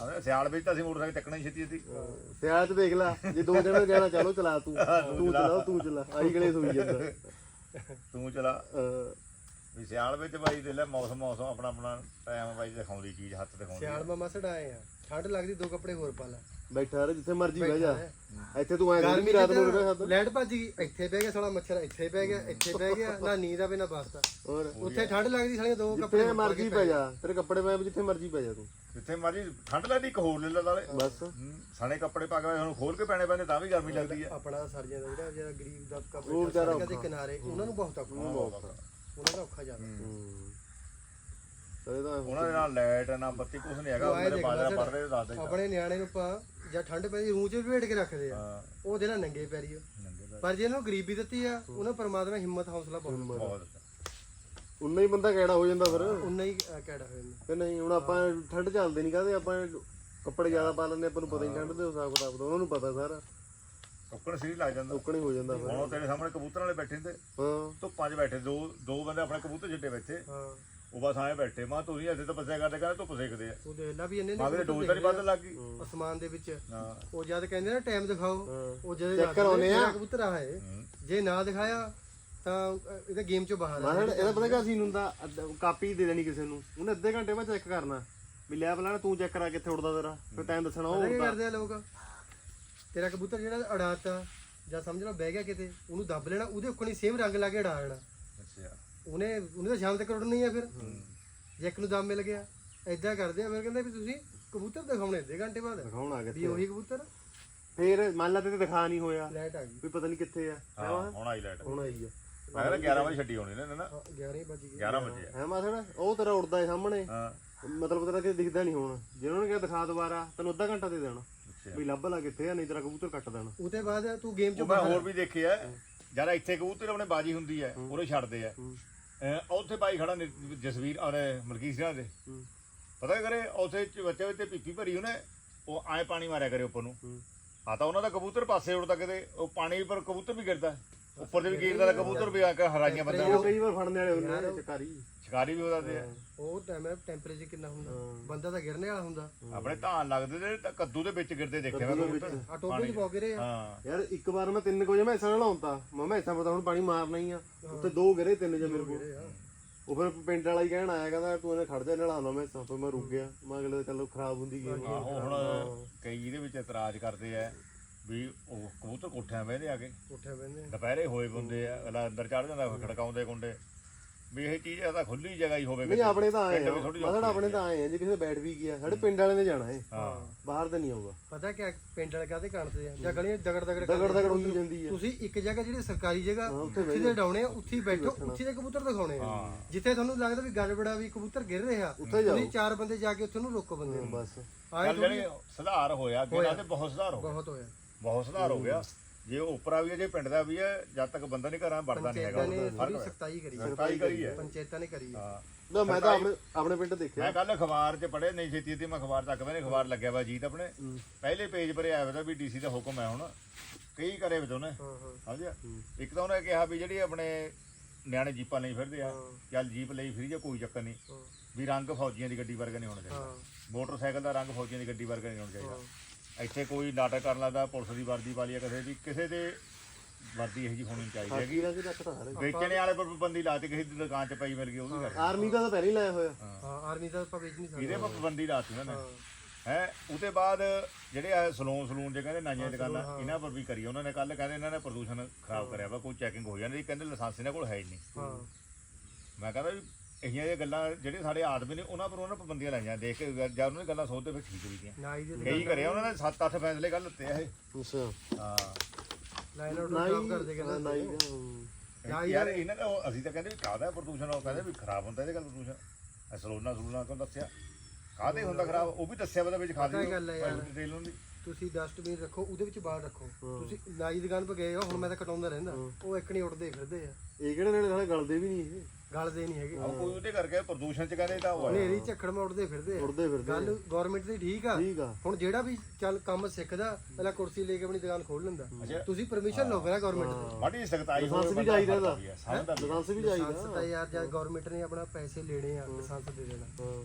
ਹਾਂ, ਸਿਆਲ ਵਿੱਚ ਤਾਂ ਅਸੀਂ ਮੋਟਰਸਾਈਕਲ ਚੱਕਣਾ ਹੀ ਛੇਤੀ ਛੇਤੀ ਸਿਆਲ ਚ ਦੇਖ ਲੈ ਜੇ ਦੋ ਜਣੇ ਕਹਿਣਾ ਚਲੋ ਚਲਾ ਤੂੰ। ਤੂੰ ਚਲਾ। ਤੂੰ ਚਲਾ। ਆਈ ਗਲੇ ਸੋਈ ਜਾਂਦਾ। ਤੂੰ ਚਲਾ। ਅਹ, ਵੀ ਸਿਆਲ ਵਿੱਚ ਬਾਈ ਦੇ ਲੈ ਮੌਸਮ ਮੌਸਮ ਆਪਣਾ ਆਪਣਾ ਟਾਈਮ ਬਾਈ ਦਿਖਾਉਂਦੀ ਚੀਜ਼ ਹੱਥ ਦਿਖਾਉਂਦੀ। ਸਿਆਲ ਮਾ ਮਸੜ ਆਏ ਆ। ਠੰਡ ਲੱਗਦੀ ਦੋ ਕੱਪੜੇ ਹੋਰ ਪਾ ਲੈ। ਬੈਠਾ ਰਹਿ ਜਿੱਥੇ ਮਰਜ਼ੀ ਬਹਿ ਜਾ। ਇੱਥੇ ਤੂੰ ਐਂ ਗਰਮੀ ਰਾਤ ਨੂੰ ਰਹਿ ਤਾਂ ਲਾਈਟ ਭੱਜ ਗਈ ਇੱਥੇ ਬਹਿ ਗਿਆ ਸਾਲਾ ਮੱਛਰ ਇੱਥੇ ਬਹਿ ਗਿਆ ਇੱਥੇ ਬਹਿ ਗਿਆ ਨਾ ਨੀਂਦ ਆਵੇ ਨਾ ਬਾਸਤਾ ਹੋਰ? ਉੱਥੇ ਠੰਡ ਲੱਗਦੀ ਸਾਲੀਆਂ ਦੋ ਕੱਪੜੇ ਜਿੱਥੇ ਮਰਜ਼ੀ ਪੈ ਜਾ। ਤੇਰੇ ਕੱਪੜੇ ਪੈ ਜਿੱਥੇ ਮਰਜ਼ੀ ਪੈ ਜਾ ਤੂੰ। ਜਿੱਥੇ ਮਰਜ਼ੀ ਠੰਡ ਲੱਗਦੀ ਇੱਕ ਹੋਰ ਲੈ ਲਾ ਨਾਲੇ। ਬਸ। ਸਣੇ ਕੱਪੜੇ ਪਾ ਕੇ ਹੁਣ ਖੋਲ ਕੇ ਪੈਣੇ ਪੈਂਦੇ ਤਾਂ ਵੀ ਗਰਮੀ ਲੱਗਦੀ ਹੈ ਆਪਣਾ ਸਰਜੀਆਂ ਦਾ ਜਿਹੜਾ ਜਿਹੜਾ ਗਰੀਬ ਦਬਕਾ ਉਹ ਵਿਚਾਰਾ ਬੈਠਾ ਸੜਕਾਂ ਦੇ ਕਿਨਾਰੇ ਉਹਨਾਂ ਨੂੰ ਬਹੁਤ ਔਖਾ। ਉਹਨਾਂ ਦਾ ਔਖਾ ਜ਼ਿਆਦਾ। ਤਾਂ ਉਹਨਾਂ ਦੇ ਨਾਲ ਲਾਈਟ ਨਾ ਬੱਤੀ ਕੁਝ ਨਹੀਂ ਹੈਗਾ ਉਹ ਮੇਰੇ ਲੈ ਪੜ ਰਹੇ ਦੱਸ ਦੇ ਆਪਣੇ ਨਿਆਣੇ ਨੂੰ ਆਪਾਂ ਜਾਂ ਠੰਡ ਪੈਦੀ ਰੂਹ 'ਚ ਵੇੜ ਕੇ ਰੱਖਦੇ ਆ। ਹਾਂ। ਉਹ ਦੇ ਨਾਲ ਨੰਗੇ ਪੈਰੀ ਨੰਗੇ ਪਰ। ਜੇ ਇਹਨਾਂ ਨੂੰ ਗਰੀਬੀ ਦਿੱਤੀ ਆ ਉਹਨਾਂ ਪਰਮਾਤਮਾ ਹਿੰਮਤ ਹੌਸਲਾ ਬਹੁਤ। ਬਹੁਤ ਉਨਾ ਹੀ ਬੰਦਾ ਕਿਹੜਾ ਹੋ ਜਾਂਦਾ ਫਿਰ। ਉਨਾ ਹੀ ਅਹ, ਕਿਹੜਾ ਹੋ ਜਾਂਦਾ। ਕਿ ਨਹੀਂ ਹੁਣ ਆਪਾਂ ਠੰਡ ਚੱਲਦੇ ਨਹੀਂ ਕਾਹਦੇ ਆਪਾਂ ਕੱਪੜੇ ਜ਼ਿਆਦਾ ਪਾ ਲੈਂਦੇ ਆਪਾਂ ਨੂੰ ਪਤਾ ਹੀ ਠੰਡ ਦੇ ਹਿਸਾਬ ਕਿਤਾਬ ਦਾ ਉਹਨਾਂ ਨੂੰ ਪਤਾ ਸਾਰਾ। ਉੱਕਣ ਸਰੀ ਲੱਗ ਜਾਂਦਾ। ਉੱਕਣ ਹੀ ਹੋ ਜਾਂਦਾ ਫਿਰ। ਹੁਣ ਉਹ ਤੇਰੇ ਸਾਹਮਣੇ ਕਬੂਤਰ ਵਾਲੇ ਬੈਠੇ ਨੇ ਹਾਂ। ਧੁੱਪਾਂ 'ਚ ਬੈਠੇ ਦੋ ਦੋ ਬੰਦੇ ਆਪਣੇ ਕਬੂਤਰ ਜਿੱਡੇ ਬੈਠੇ। ਹਾਂ। ਉਹ ਬਸ ਆਏ ਬੈਠੇ ਮਾਂ ਤੁਸੀਂ ਇੱਥੇ ਤਪੱਸਿਆ ਕਰਦੇ ਕਹਿੰਦੇ ਧੁੱਪ ਸੇਕਦੇ ਆ। ਉਹ ਦੇਖ ਲਾ ਵੀ ਇਹਨੇ ਮਾਗਰੇ ਡੋਜ਼ ਤਾਂ ਨਹੀਂ ਵੱਧ ਲੱਗ ਗਈ। ਅਸਮਾਨ ਦੇ ਵਿੱਚ। ਹਾਂ। ਉਹ ਜਦ ਕਹਿੰਦੇ ਨਾ ਟਾਈਮ ਦਿਖਾਓ ਉਹ ਜਦੋਂ Check ਕਰਾਉਂਦੇ ਆ। ਕਬੂਤਰ ਆ ਜੇ ਨਾ ਦਿਖਾਇਆ ਤਾਂ ਇਹਦਾ ਗੇਮ ਚੋਂ ਬਾਹਰ ਆ। ਮਾਹੜ ਇਹਦਾ ਪਤਾ ਕਿਆ ਸੀਨ ਹੁੰਦਾ? ਅੱਧ- ਕਾਪੀ ਦੇ ਦੇਣੀ ਕਿਸੇ ਨੂੰ। ਉਹਨੇ ਅੱਧੇ ਘੰਟੇ ਬਾਅਦ ਚੈੱਕ ਕਰਨਾ ਵੀ ਲੈ ਪਲਾਣਾ ਤੂੰ ਚੈੱਕ ਕਰਾ ਕਿੱਥੇ ਉੜਦਾ ਤੇਰਾ। ਫਿਰ ਟਾਈਮ ਦੱਸਣਾ ਉਹ ਕੀ ਕਰਦੇ ਆ ਲੋਕ? ਤੇਰਾ ਕਬੂਤਰ ਜਿਹੜਾ ਅੜਾਤਾ ਜਾਂ ਸਮਝ ਲਓ ਬਹਿ ਗਿਆ ਕਿਤੇ ਉਹਨੂੰ ਦੱਬ ਲੈਣਾ ਉਹਦੇ ਉੱਕਣੀ ਸੇਮ ਰੰਗ ਲਾ ਕੇ ਅੜਾ ਦੇਣਾ ਅੱਛਾ। ਉਹਨੇ ਉਹਨੇ ਤਾਂ ਸ਼ਾਮ ਤੱਕ ਉੱਡਣੀ ਆ ਫਿਰ। ਜੇ ਇੱਕ ਨੂੰ ਦਮ ਮਿਲ ਗਿਆ ਐਦਾਂ ਕਰਦੇ ਆ ਫਿਰ ਕਹਿੰਦੇ ਵੀ ਤੁਸੀਂ ਕਬੂਤਰ ਦਿਖਾਉਣੇ ਅੱਧੇ ਘੰਟੇ ਬਾਅਦ। ਦਿਖਾਉਣਾ ਵੀ ਕਿੱਥੇ ਉਹੀ ਕਬੂਤਰ? ਫਿਰ ਮੰਨ ਲਾ ਤੇ ਦਿਖਾ ਨਹੀਂ ਹੋਇਆ। ਲਾਈਟ ਆ ਗਈ। ਵੀ ਪਤਾ ਨਹੀਂ ਕਿੱਥੇ ਆ। ਹਾਂ ਹੁਣ ਆਈ ਲਾਈਟ ਹੁਣ ਆਈ ਆ। ਮੈਂ ਕਹਿੰਦਾ 11 ਵਜੇ ਛੱਡੀ ਹੋਣੀ ਨੇ ਨਾ ਹਾਂ, 11 ਵਜ ਗਏ। 11 ਵਜੇ ਆ। ਹੈ ਮਾਸੜ? ਉਹ ਤੇਰਾ ਉੜਦਾ ਹੈ ਸਾਹਮਣੇ। ਹਾਂ। ਮਤਲਬ ਤੇਰਾ ਕਿ ਦਿਖਦਾ ਨਹੀਂ ਹੁਣ। ਜੇ ਉਹਨਾਂ ਨੇ ਕਿਹਾ ਦਿਖਾ ਦੁਬਾਰਾ ਤੈਨੂੰ ਅੱਧਾ ਘੰਟਾ ਦੇ ਦੇਣਾ। ਵੀ ਲੱਭ ਲਾ ਕਿੱਥੇ ਆ ਨਹੀਂ ਤੇਰਾ ਕਬੂਤਰ ਕੱਟ ਦੇਣਾ। ਉਹਦੇ ਬਾਅਦ ਤੂੰ ਗੇਮ ਉਹ ਚੋਂ ਮੈਂ ਹੋਰ ਵੀ ਦੇਖਿਆ ਜਦ ਇੱਥੇ ਕਬੂਤਰ ਆਪਣੇ ਬਾਜੀ ਹੁੰਦੀ ਹੈ ਉਹਦੇ ਛੱਡਦੇ ਆ। ਅਹ ਉੱਥੇ ਬਾਈ ਖੜਾ ਨੀ- ਜਸਵੀਰ ਔਰ ਮਲਕੀਤ ਸਿੰਘ ਦੇ। ਹੂੰ। ਪਤਾ ਕੀ ਕਰੇ ਉੱਥੇ ਚ- ਬੱਚੇ ਵਿੱਚ ਪੀਪੀ ਭਰੀ ਉਹਨੇ ਉਹ ਐ ਪਾਣੀ ਮਾਰਿਆ ਕਰੇ ਉੱਪਰ ਨੂੰ। ਹੂੰ। ਆ ਤਾਂ ਉਹਨਾਂ ਦਾ ਕਬੂਤਰ ਪਾਸੇ ਉੜਦਾ ਕਿਤੇ ਉਹ ਪਾਣੀ ਪਰ ਕਬੂਤਰ ਵੀ ਗਿਰਦਾ। ਉੱਪਰ ਦੇ ਵੀ ਗਿਰਦਾ ਤਾਂ ਕਬੂਤਰ ਵੀ ਆ ਕੇ ਹਰਾਈਆਂ ਬੰਦਾ ਉਹ ਕਈ ਵਾਰ ਫੜਨੇ ਵਾਲੇ ਹੁੰਦੇ ਨੇ ਚਕਾਰੀ ਸ਼ਿਕਾਰੀ ਵੀ ਉਹਦਾ ਤੇ ਆ। ਉਹ ਟਾਈਮ ਹੈ ਟੈਂਪਰੇਚਰ ਕਿੰਨਾ ਹੁੰਦਾ। ਬੰਦਾ ਤਾਂ ਗਿਰਨੇ ਵਾਲਾ ਹੁੰਦਾ। ਆਪਣੇ ਧਾਨ ਲੱਗਦੇ ਨੇ ਤਾਂ ਕੱਦੂ ਦੇ ਵਿੱਚ ਗਿਰਦੇ ਦੇਖਿਆ ਮੈਂ ਕਬੂਤਰ ਆ ਟੋਪੇ ਚ ਪਾ ਕੇ ਰਹੇ ਆ। ਹਾਂ। ਯਾਰ ਇੱਕ ਵਾਰ ਮੈਂ ਤਿੰਨ ਕੁ ਵਜੇ ਮੈਸਾਂ ਨਲਾਉਂਦਾ ਮੈਂ ਮੈਸਾਂ ਪਤਾ ਹੁਣ ਪਾਣੀ ਮਾਰਨਾ ਹੀ ਆ। ਉੱਤੇ ਦੋ ਗਿਰੇ ਤਿੰਨ ਜੇ ਮੇਰੇ ਕੋਲ। ਉਹ ਫਿਰ ਪਿੰਡ ਵਾਲਾ ਹੀ ਕਹਿਣ ਆਇਆ ਕਹਿੰਦਾ ਤੂੰ ਇਹਨੇ ਖੜ ਜਾ ਨਲਾਉਣਾ ਮੈਸਾਂ ਫਿਰ ਮੈਂ ਰੁਕ ਗਿਆ। ਮੈਂ ਅਗਲੇ ਦਿਨ ਚੱਲ ਖਰਾਬ ਹੁੰਦੀ ਗਈ। ਆਹੋ ਹੁਣ ਕਈ ਇਹਦੇ ਵਿੱਚ ਇਤਰਾਜ਼ ਕਰਦੇ ਆ ਵੀ ਉਹ ਕਬੂਤਰ ਕੋਠਿਆਂ ਬਹਿਦੇ ਆ ਕੇ। ਉੱਠਿਆ ਬੰਦੇ ਦੁਪਹਿਰੇ ਹੋਏ ਹੁੰਦੇ ਆ ਅਗਲਾ ਅੰਦਰ ਚੜ ਜਾਂਦਾ ਖੜਕਾਉਂਦੇ ਕੁੰਡੇ। ਵੀ ਇਹ ਚੀਜ਼ ਆ ਤਾਂ ਖੁੱਲੀ ਜਗ੍ਹਾ ਹੀ ਹੋਵੇ ਨਹੀਂ ਆਪਣੇ ਤਾਂ ਆਏ ਆ। ਮਤਲਬ ਆਪਣੇ ਤਾਂ ਆਏ ਆ ਜੇ ਕਿਸੇ ਬੈਠ ਵੀ ਗਿਆ ਸਾਡੇ ਪਿੰਡ ਵਾਲੇ ਨੇ ਜਾਣਾ ਏ ਹਾਂ। ਬਾਹਰ ਤੇ ਨਹੀਂ ਆਊਗਾ। ਪਤਾ ਕਿ ਪਿੰਡ ਵਾਲੇ ਕਾਹਦੇ ਕਾਣਦੇ ਆ? ਜਾਂ ਗਲੀਆਂ ਦਗੜ ਦਗੜ ਦਗੜ ਦਗੜ ਹੁੰਦੀ ਜਾਂਦੀ ਆ। ਤੁਸੀਂ ਇੱਕ ਜਗ੍ਹਾ ਜਿਹੜੀ ਸਰਕਾਰੀ ਜਗ੍ਹਾ ਦੇ ਡਾਉਣੇ ਆ ਉੱਥੇ ਹੀ ਬੈਠੋ ਉੱਥੇ ਦੇ ਕਬੂਤਰ ਦਿਖਾਉਣੇ ਆ। ਜਿੱਥੇ ਤੁਹਾਨੂੰ ਲੱਗਦਾ ਵੀ ਗੱਲ ਬੜਾ ਵੀ ਕਬੂਤਰ ਗਿਰ ਰਿਹਾ ਉੱਥੇ ਜਾਓ। ਤੁਸੀਂ ਚਾਰ ਬੰਦੇ ਜਾ ਕੇ ਉੱਥੇ ਨੂੰ ਰੋਕੋ ਬੰਦੇ ਨੂੰ। ਬਸ। ਆਏ ਸੁਧਾਰ ਹੋਇਆ ਨਾਲ ਤੇ ਬਹੁਤ ਸੁਧਾਰ ਹੋ ਗਿਆ ਬਹੁਤ ਹੋਇਆ। ਬਹੁਤ ਸੁਧਾਰ ਹੋ ਗਿਆ। ਜੇ ਉਹ ਉੱਪਰਾ ਵੀ ਹੈ ਜੇ ਪਿੰਡ ਦਾ ਵੀ ਹੈ ਜਦ ਤੱਕ ਬੰਦਾ ਨਹੀਂ ਘਰਾਂ ਵੜਦਾ ਨਹੀਂ ਹੈਗਾ ਪੰਚਾਇਤਾਂ ਨੇ ਫ਼ਰਕ ਥੋੜੀ ਹੈ ਸਖਤਾਈ ਕਰੀ। ਆ। ਸਖਤਾਈ ਕਰੀ ਹੈ। ਪੰਚਾਇਤਾਂ ਨੇ ਕਰੀ। ਹਾਂ। ਨਾ ਮੈਂ ਤਾਂ ਆਪਣੇ ਆਪਣੇ ਪਿੰਡ ਦੇਖਿਆ। ਮੈਂ ਕੱਲ ਅਖਬਾਰ 'ਚ ਪੜ੍ਹੇ ਨਹੀਂ ਛੇਤੀ ਤੇ ਮੈਂ ਅਖਬਾਰ ਚੱਕਦਾ ਨਹੀਂ ਅਖਬਾਰ ਲੱਗਿਆ ਵਾ ਜੀਤ ਆਪਣੇ। ਪਹਿਲੇ ਪੇਜ ਪਰ ਆਇਆ ਹੋਇਆ ਵੀ ਡੀਸੀ ਦਾ ਹੁਕਮ ਹੈ ਹੁਣ। ਕਈ ਕਰੇ ਵਿੱਚ ਉਹਨੇ। ਹਾਂ ਹਾਂ। ਸਮਝਿਆ? ਇੱਕ ਤਾਂ ਉਹਨੇ ਕਿਹਾ ਵੀ ਜਿਹੜੀ ਆਪਣੇ ਨਿਆਣੇ ਜੀਪਾਂ ਲਈ ਫਿਰਦੇ ਆ ਚੱਲ ਜੀਪ ਲਈ ਫਿਰੀ ਜਾ ਕੋਈ ਚੱਕਰ ਨਹੀਂ। ਹਾਂ, ਵੀ ਰੰਗ ਫੌਜੀਆਂ ਦੀ ਗੱਡੀ ਵਰਗਾ ਨਹੀਂ ਹੋਣਾ ਚਾਹੀਦਾ। ਹਾਂ। ਮੋਟਰਸਾਈਕਲ ਦਾ ਰੰਗ ਫੌਜੀਆਂ ਦੀ ਗੱਡੀ ਵਰਗਾ ਨਹੀਂ ਹੋਣਾ ਚਾਹੀਦਾ। ਇੱਥੇ ਕੋਈ ਨਾਟਕ ਕਰਨ ਲੱਗਦਾ ਪੁਲਿਸ ਦੀ ਵਰਦੀ ਵਾਲੀ ਆ ਕਿਸੇ ਦੀ ਕਿਸੇ ਦੇ ਵਰਦੀ ਇਹੋ ਜਿਹੀ ਹੋਣੀ ਚਾਹੀਦੀ ਹੈਗੀ। ਹਰੇ ਵੇਚਣੇ ਵਾਲੇ ਪਰ ਪਾਬੰਦੀ ਲਾਤੀ ਕਿਸੇ ਦੀ ਦੁਕਾਨ 'ਚ ਪਈ ਮਿਲ ਗਈ ਉਹ ਵੀ ਕਰ ਆਰਮੀ ਦਾ ਤਾਂ ਪਹਿਲਾਂ ਹੀ ਲਾਇਆ ਹੋਇਆ। ਹਾਂ। ਆਰਮੀ ਦਾ ਆਪਾਂ ਵੇਚ ਨਹੀਂ ਸਕਦੇ। ਇਹਦੇ ਪਰ ਪਾਬੰਦੀ ਲਾਤੀ ਉਹਨਾਂ ਨੇ। ਹੈ। ਉਹਦੇ ਬਾਅਦ ਜਿਹੜੇ ਆ ਸਲੂਨ ਸਲੂਨ ਜੇ ਕਹਿੰਦੇ ਨਾਈਆਂ ਦੁਕਾਨਾਂ ਇਹਨਾਂ ਪਰ ਵੀ ਕਰੀ ਉਹਨਾਂ ਨੇ। ਕੱਲ ਕਹਿੰਦੇ ਇਹਨਾਂ ਨੇ ਪ੍ਰਦੂਸ਼ਣ ਖਰਾਬ ਕਰਿਆ ਵਾ ਕੋਈ ਚੈਕਿੰਗ ਹੋ ਜਾਂਦੀ। ਕਹਿੰਦੇ ਲਾਇਸੈਂਸ ਇਹਨਾਂ ਕੋਲ ਹੈ ਹੀ ਨਹੀਂ। ਹਾਂ। ਮੈਂ ਕਹਿੰਦਾ ਵੀ ਇਹੀਆਂ ਇਹ ਗੱਲਾਂ ਜਿਹੜੇ ਸਾਡੇ ਆਦਮੀ ਨੇ ਉਹਨਾਂ ਪਰ ਉਹਨਾਂ ਪਾਬੰਦੀਆਂ ਲਾਈਆਂ ਦੇਖ ਕੇ ਜਦ ਉਹਨਾਂ ਨੇ ਗੱਲਾਂ ਸੋਚਦੇ ਫਿਰ ਠੀਕ ਨਾਈ ਦੇ ਕਈ ਕਰਿਆ ਉਹਨਾਂ ਨੇ 7-8 ਫੈਸਲੇ ਕੱਲ ਦਿੱਤੇ ਆ ਇਹ। ਅੱਛਾ। ਹਾਂ। ਲਾਈਨ ਆਊਟ ਖਰਾਬ ਹਾਂ, ਕਹਿੰਦੇ ਯਾਰ ਇਹਨਾਂ ਦਾ ਉਹ- ਅਸੀਂ ਤਾਂ ਕਹਿੰਦੇ ਵੀ ਕਾਹਦਾ ਪ੍ਰਦੂਸ਼ਣ ਉਹ ਕਹਿੰਦੇ ਵੀ ਖਰਾਬ ਹੁੰਦਾ ਇਹਦੇ ਗੱਲ ਪ੍ਰਦੂਸ਼ਣ। ਸਲੋਨਾ ਸਲੂਨਾ ਕਿਉਂ ਦੱਸਿਆ? ਕਾਹਦੇ ਹੁੰਦਾ ਖਰਾਬ? ਉਹ ਵੀ ਦੱਸਿਆ ਵਾ ਵਿੱਚ ਖਾ ਪਤਾ ਗੱਲ ਹੈ ਯਾਰ। ਡਿਟੇਲ ਹੁੰਦੀ। ਤੁਸੀਂ ਡਸਟਬਿਨ ਰੱਖੋ ਉਹਦੇ ਵਿੱਚ ਬਾਲ ਰੱਖੋ। ਤੁਸੀਂ ਨਾਈ ਦੀ ਦੁਕਾਨ 'ਤੇ ਗਏ ਹੋ ਹੁਣ ਮੈਂ ਤਾਂ ਕਟਾਉਂਦਾ ਰਹਿੰਦਾ। ਉਹ ਇੱਕ ਨਹੀਂ ਉੱਡਦੇ ਫਿਰਦੇ ਆ। ਇਹ ਕਿਹੜੇ ਨੇ ਨਾਲੇ ਗਲਦੇ ਵੀ ਨਹੀਂ ਇਹ। ਗਲਦੇ ਨਹੀਂ ਹੈਗੇ। ਉਹ ਕੋਈ ਉਹਦੇ ਕਰਕੇ ਪ੍ਰਦੂਸ਼ਣ ਚ ਕਹਿੰਦੇ ਤਾਂ ਉਹ ਹੈ ਹਨੇਰੀ ਝੱਖੜ ਮੈਂ ਉੱਡਦੇ ਫਿਰਦੇ ਆ। ਉੜਦੇ ਫਿਰਦੇ ਗੱਲ ਗਵਰਨਮੈਂਟ ਦੀ ਠੀਕ ਆ। ਠੀਕ ਆ। ਹੁਣ ਜਿਹੜਾ ਵੀ ਚੱਲ ਕੰਮ ਸਿੱਖਦਾ ਪਹਿਲਾਂ ਕੁਰਸੀ ਲੈ ਕੇ ਆਪਣੀ ਦੁਕਾਨ ਖੋਲ ਲੈਂਦਾ। ਤੁਸੀਂ ਪਰਮਿਸ਼ਨ ਲਓ ਫਿਰ ਗਵਰਨਮੈਂਟ ਤੋਂ। ਮਾੜੀ ਸਖਤਾਈ ਲਾਇਸੈਂਸ ਵੀ ਚਾਹੀਦਾ ਇਹਦਾ। ਸਮਝਦਾ ਵੀ ਲਾਇਸੈਂਸ ਵੀ ਲਾਇਸੈਂਸ ਚਾਹੀਦਾ। ਤਾਂ ਯਾਰ ਜਦ ਗਵਰਨਮੈਂਟ ਨੇ ਆਪਣਾ ਪੈਸੇ ਲੈਣੇ ਆ ਲਾਇਸੈਂਸ ਦੇ ਦੇਣਾ। ਹਾਂ।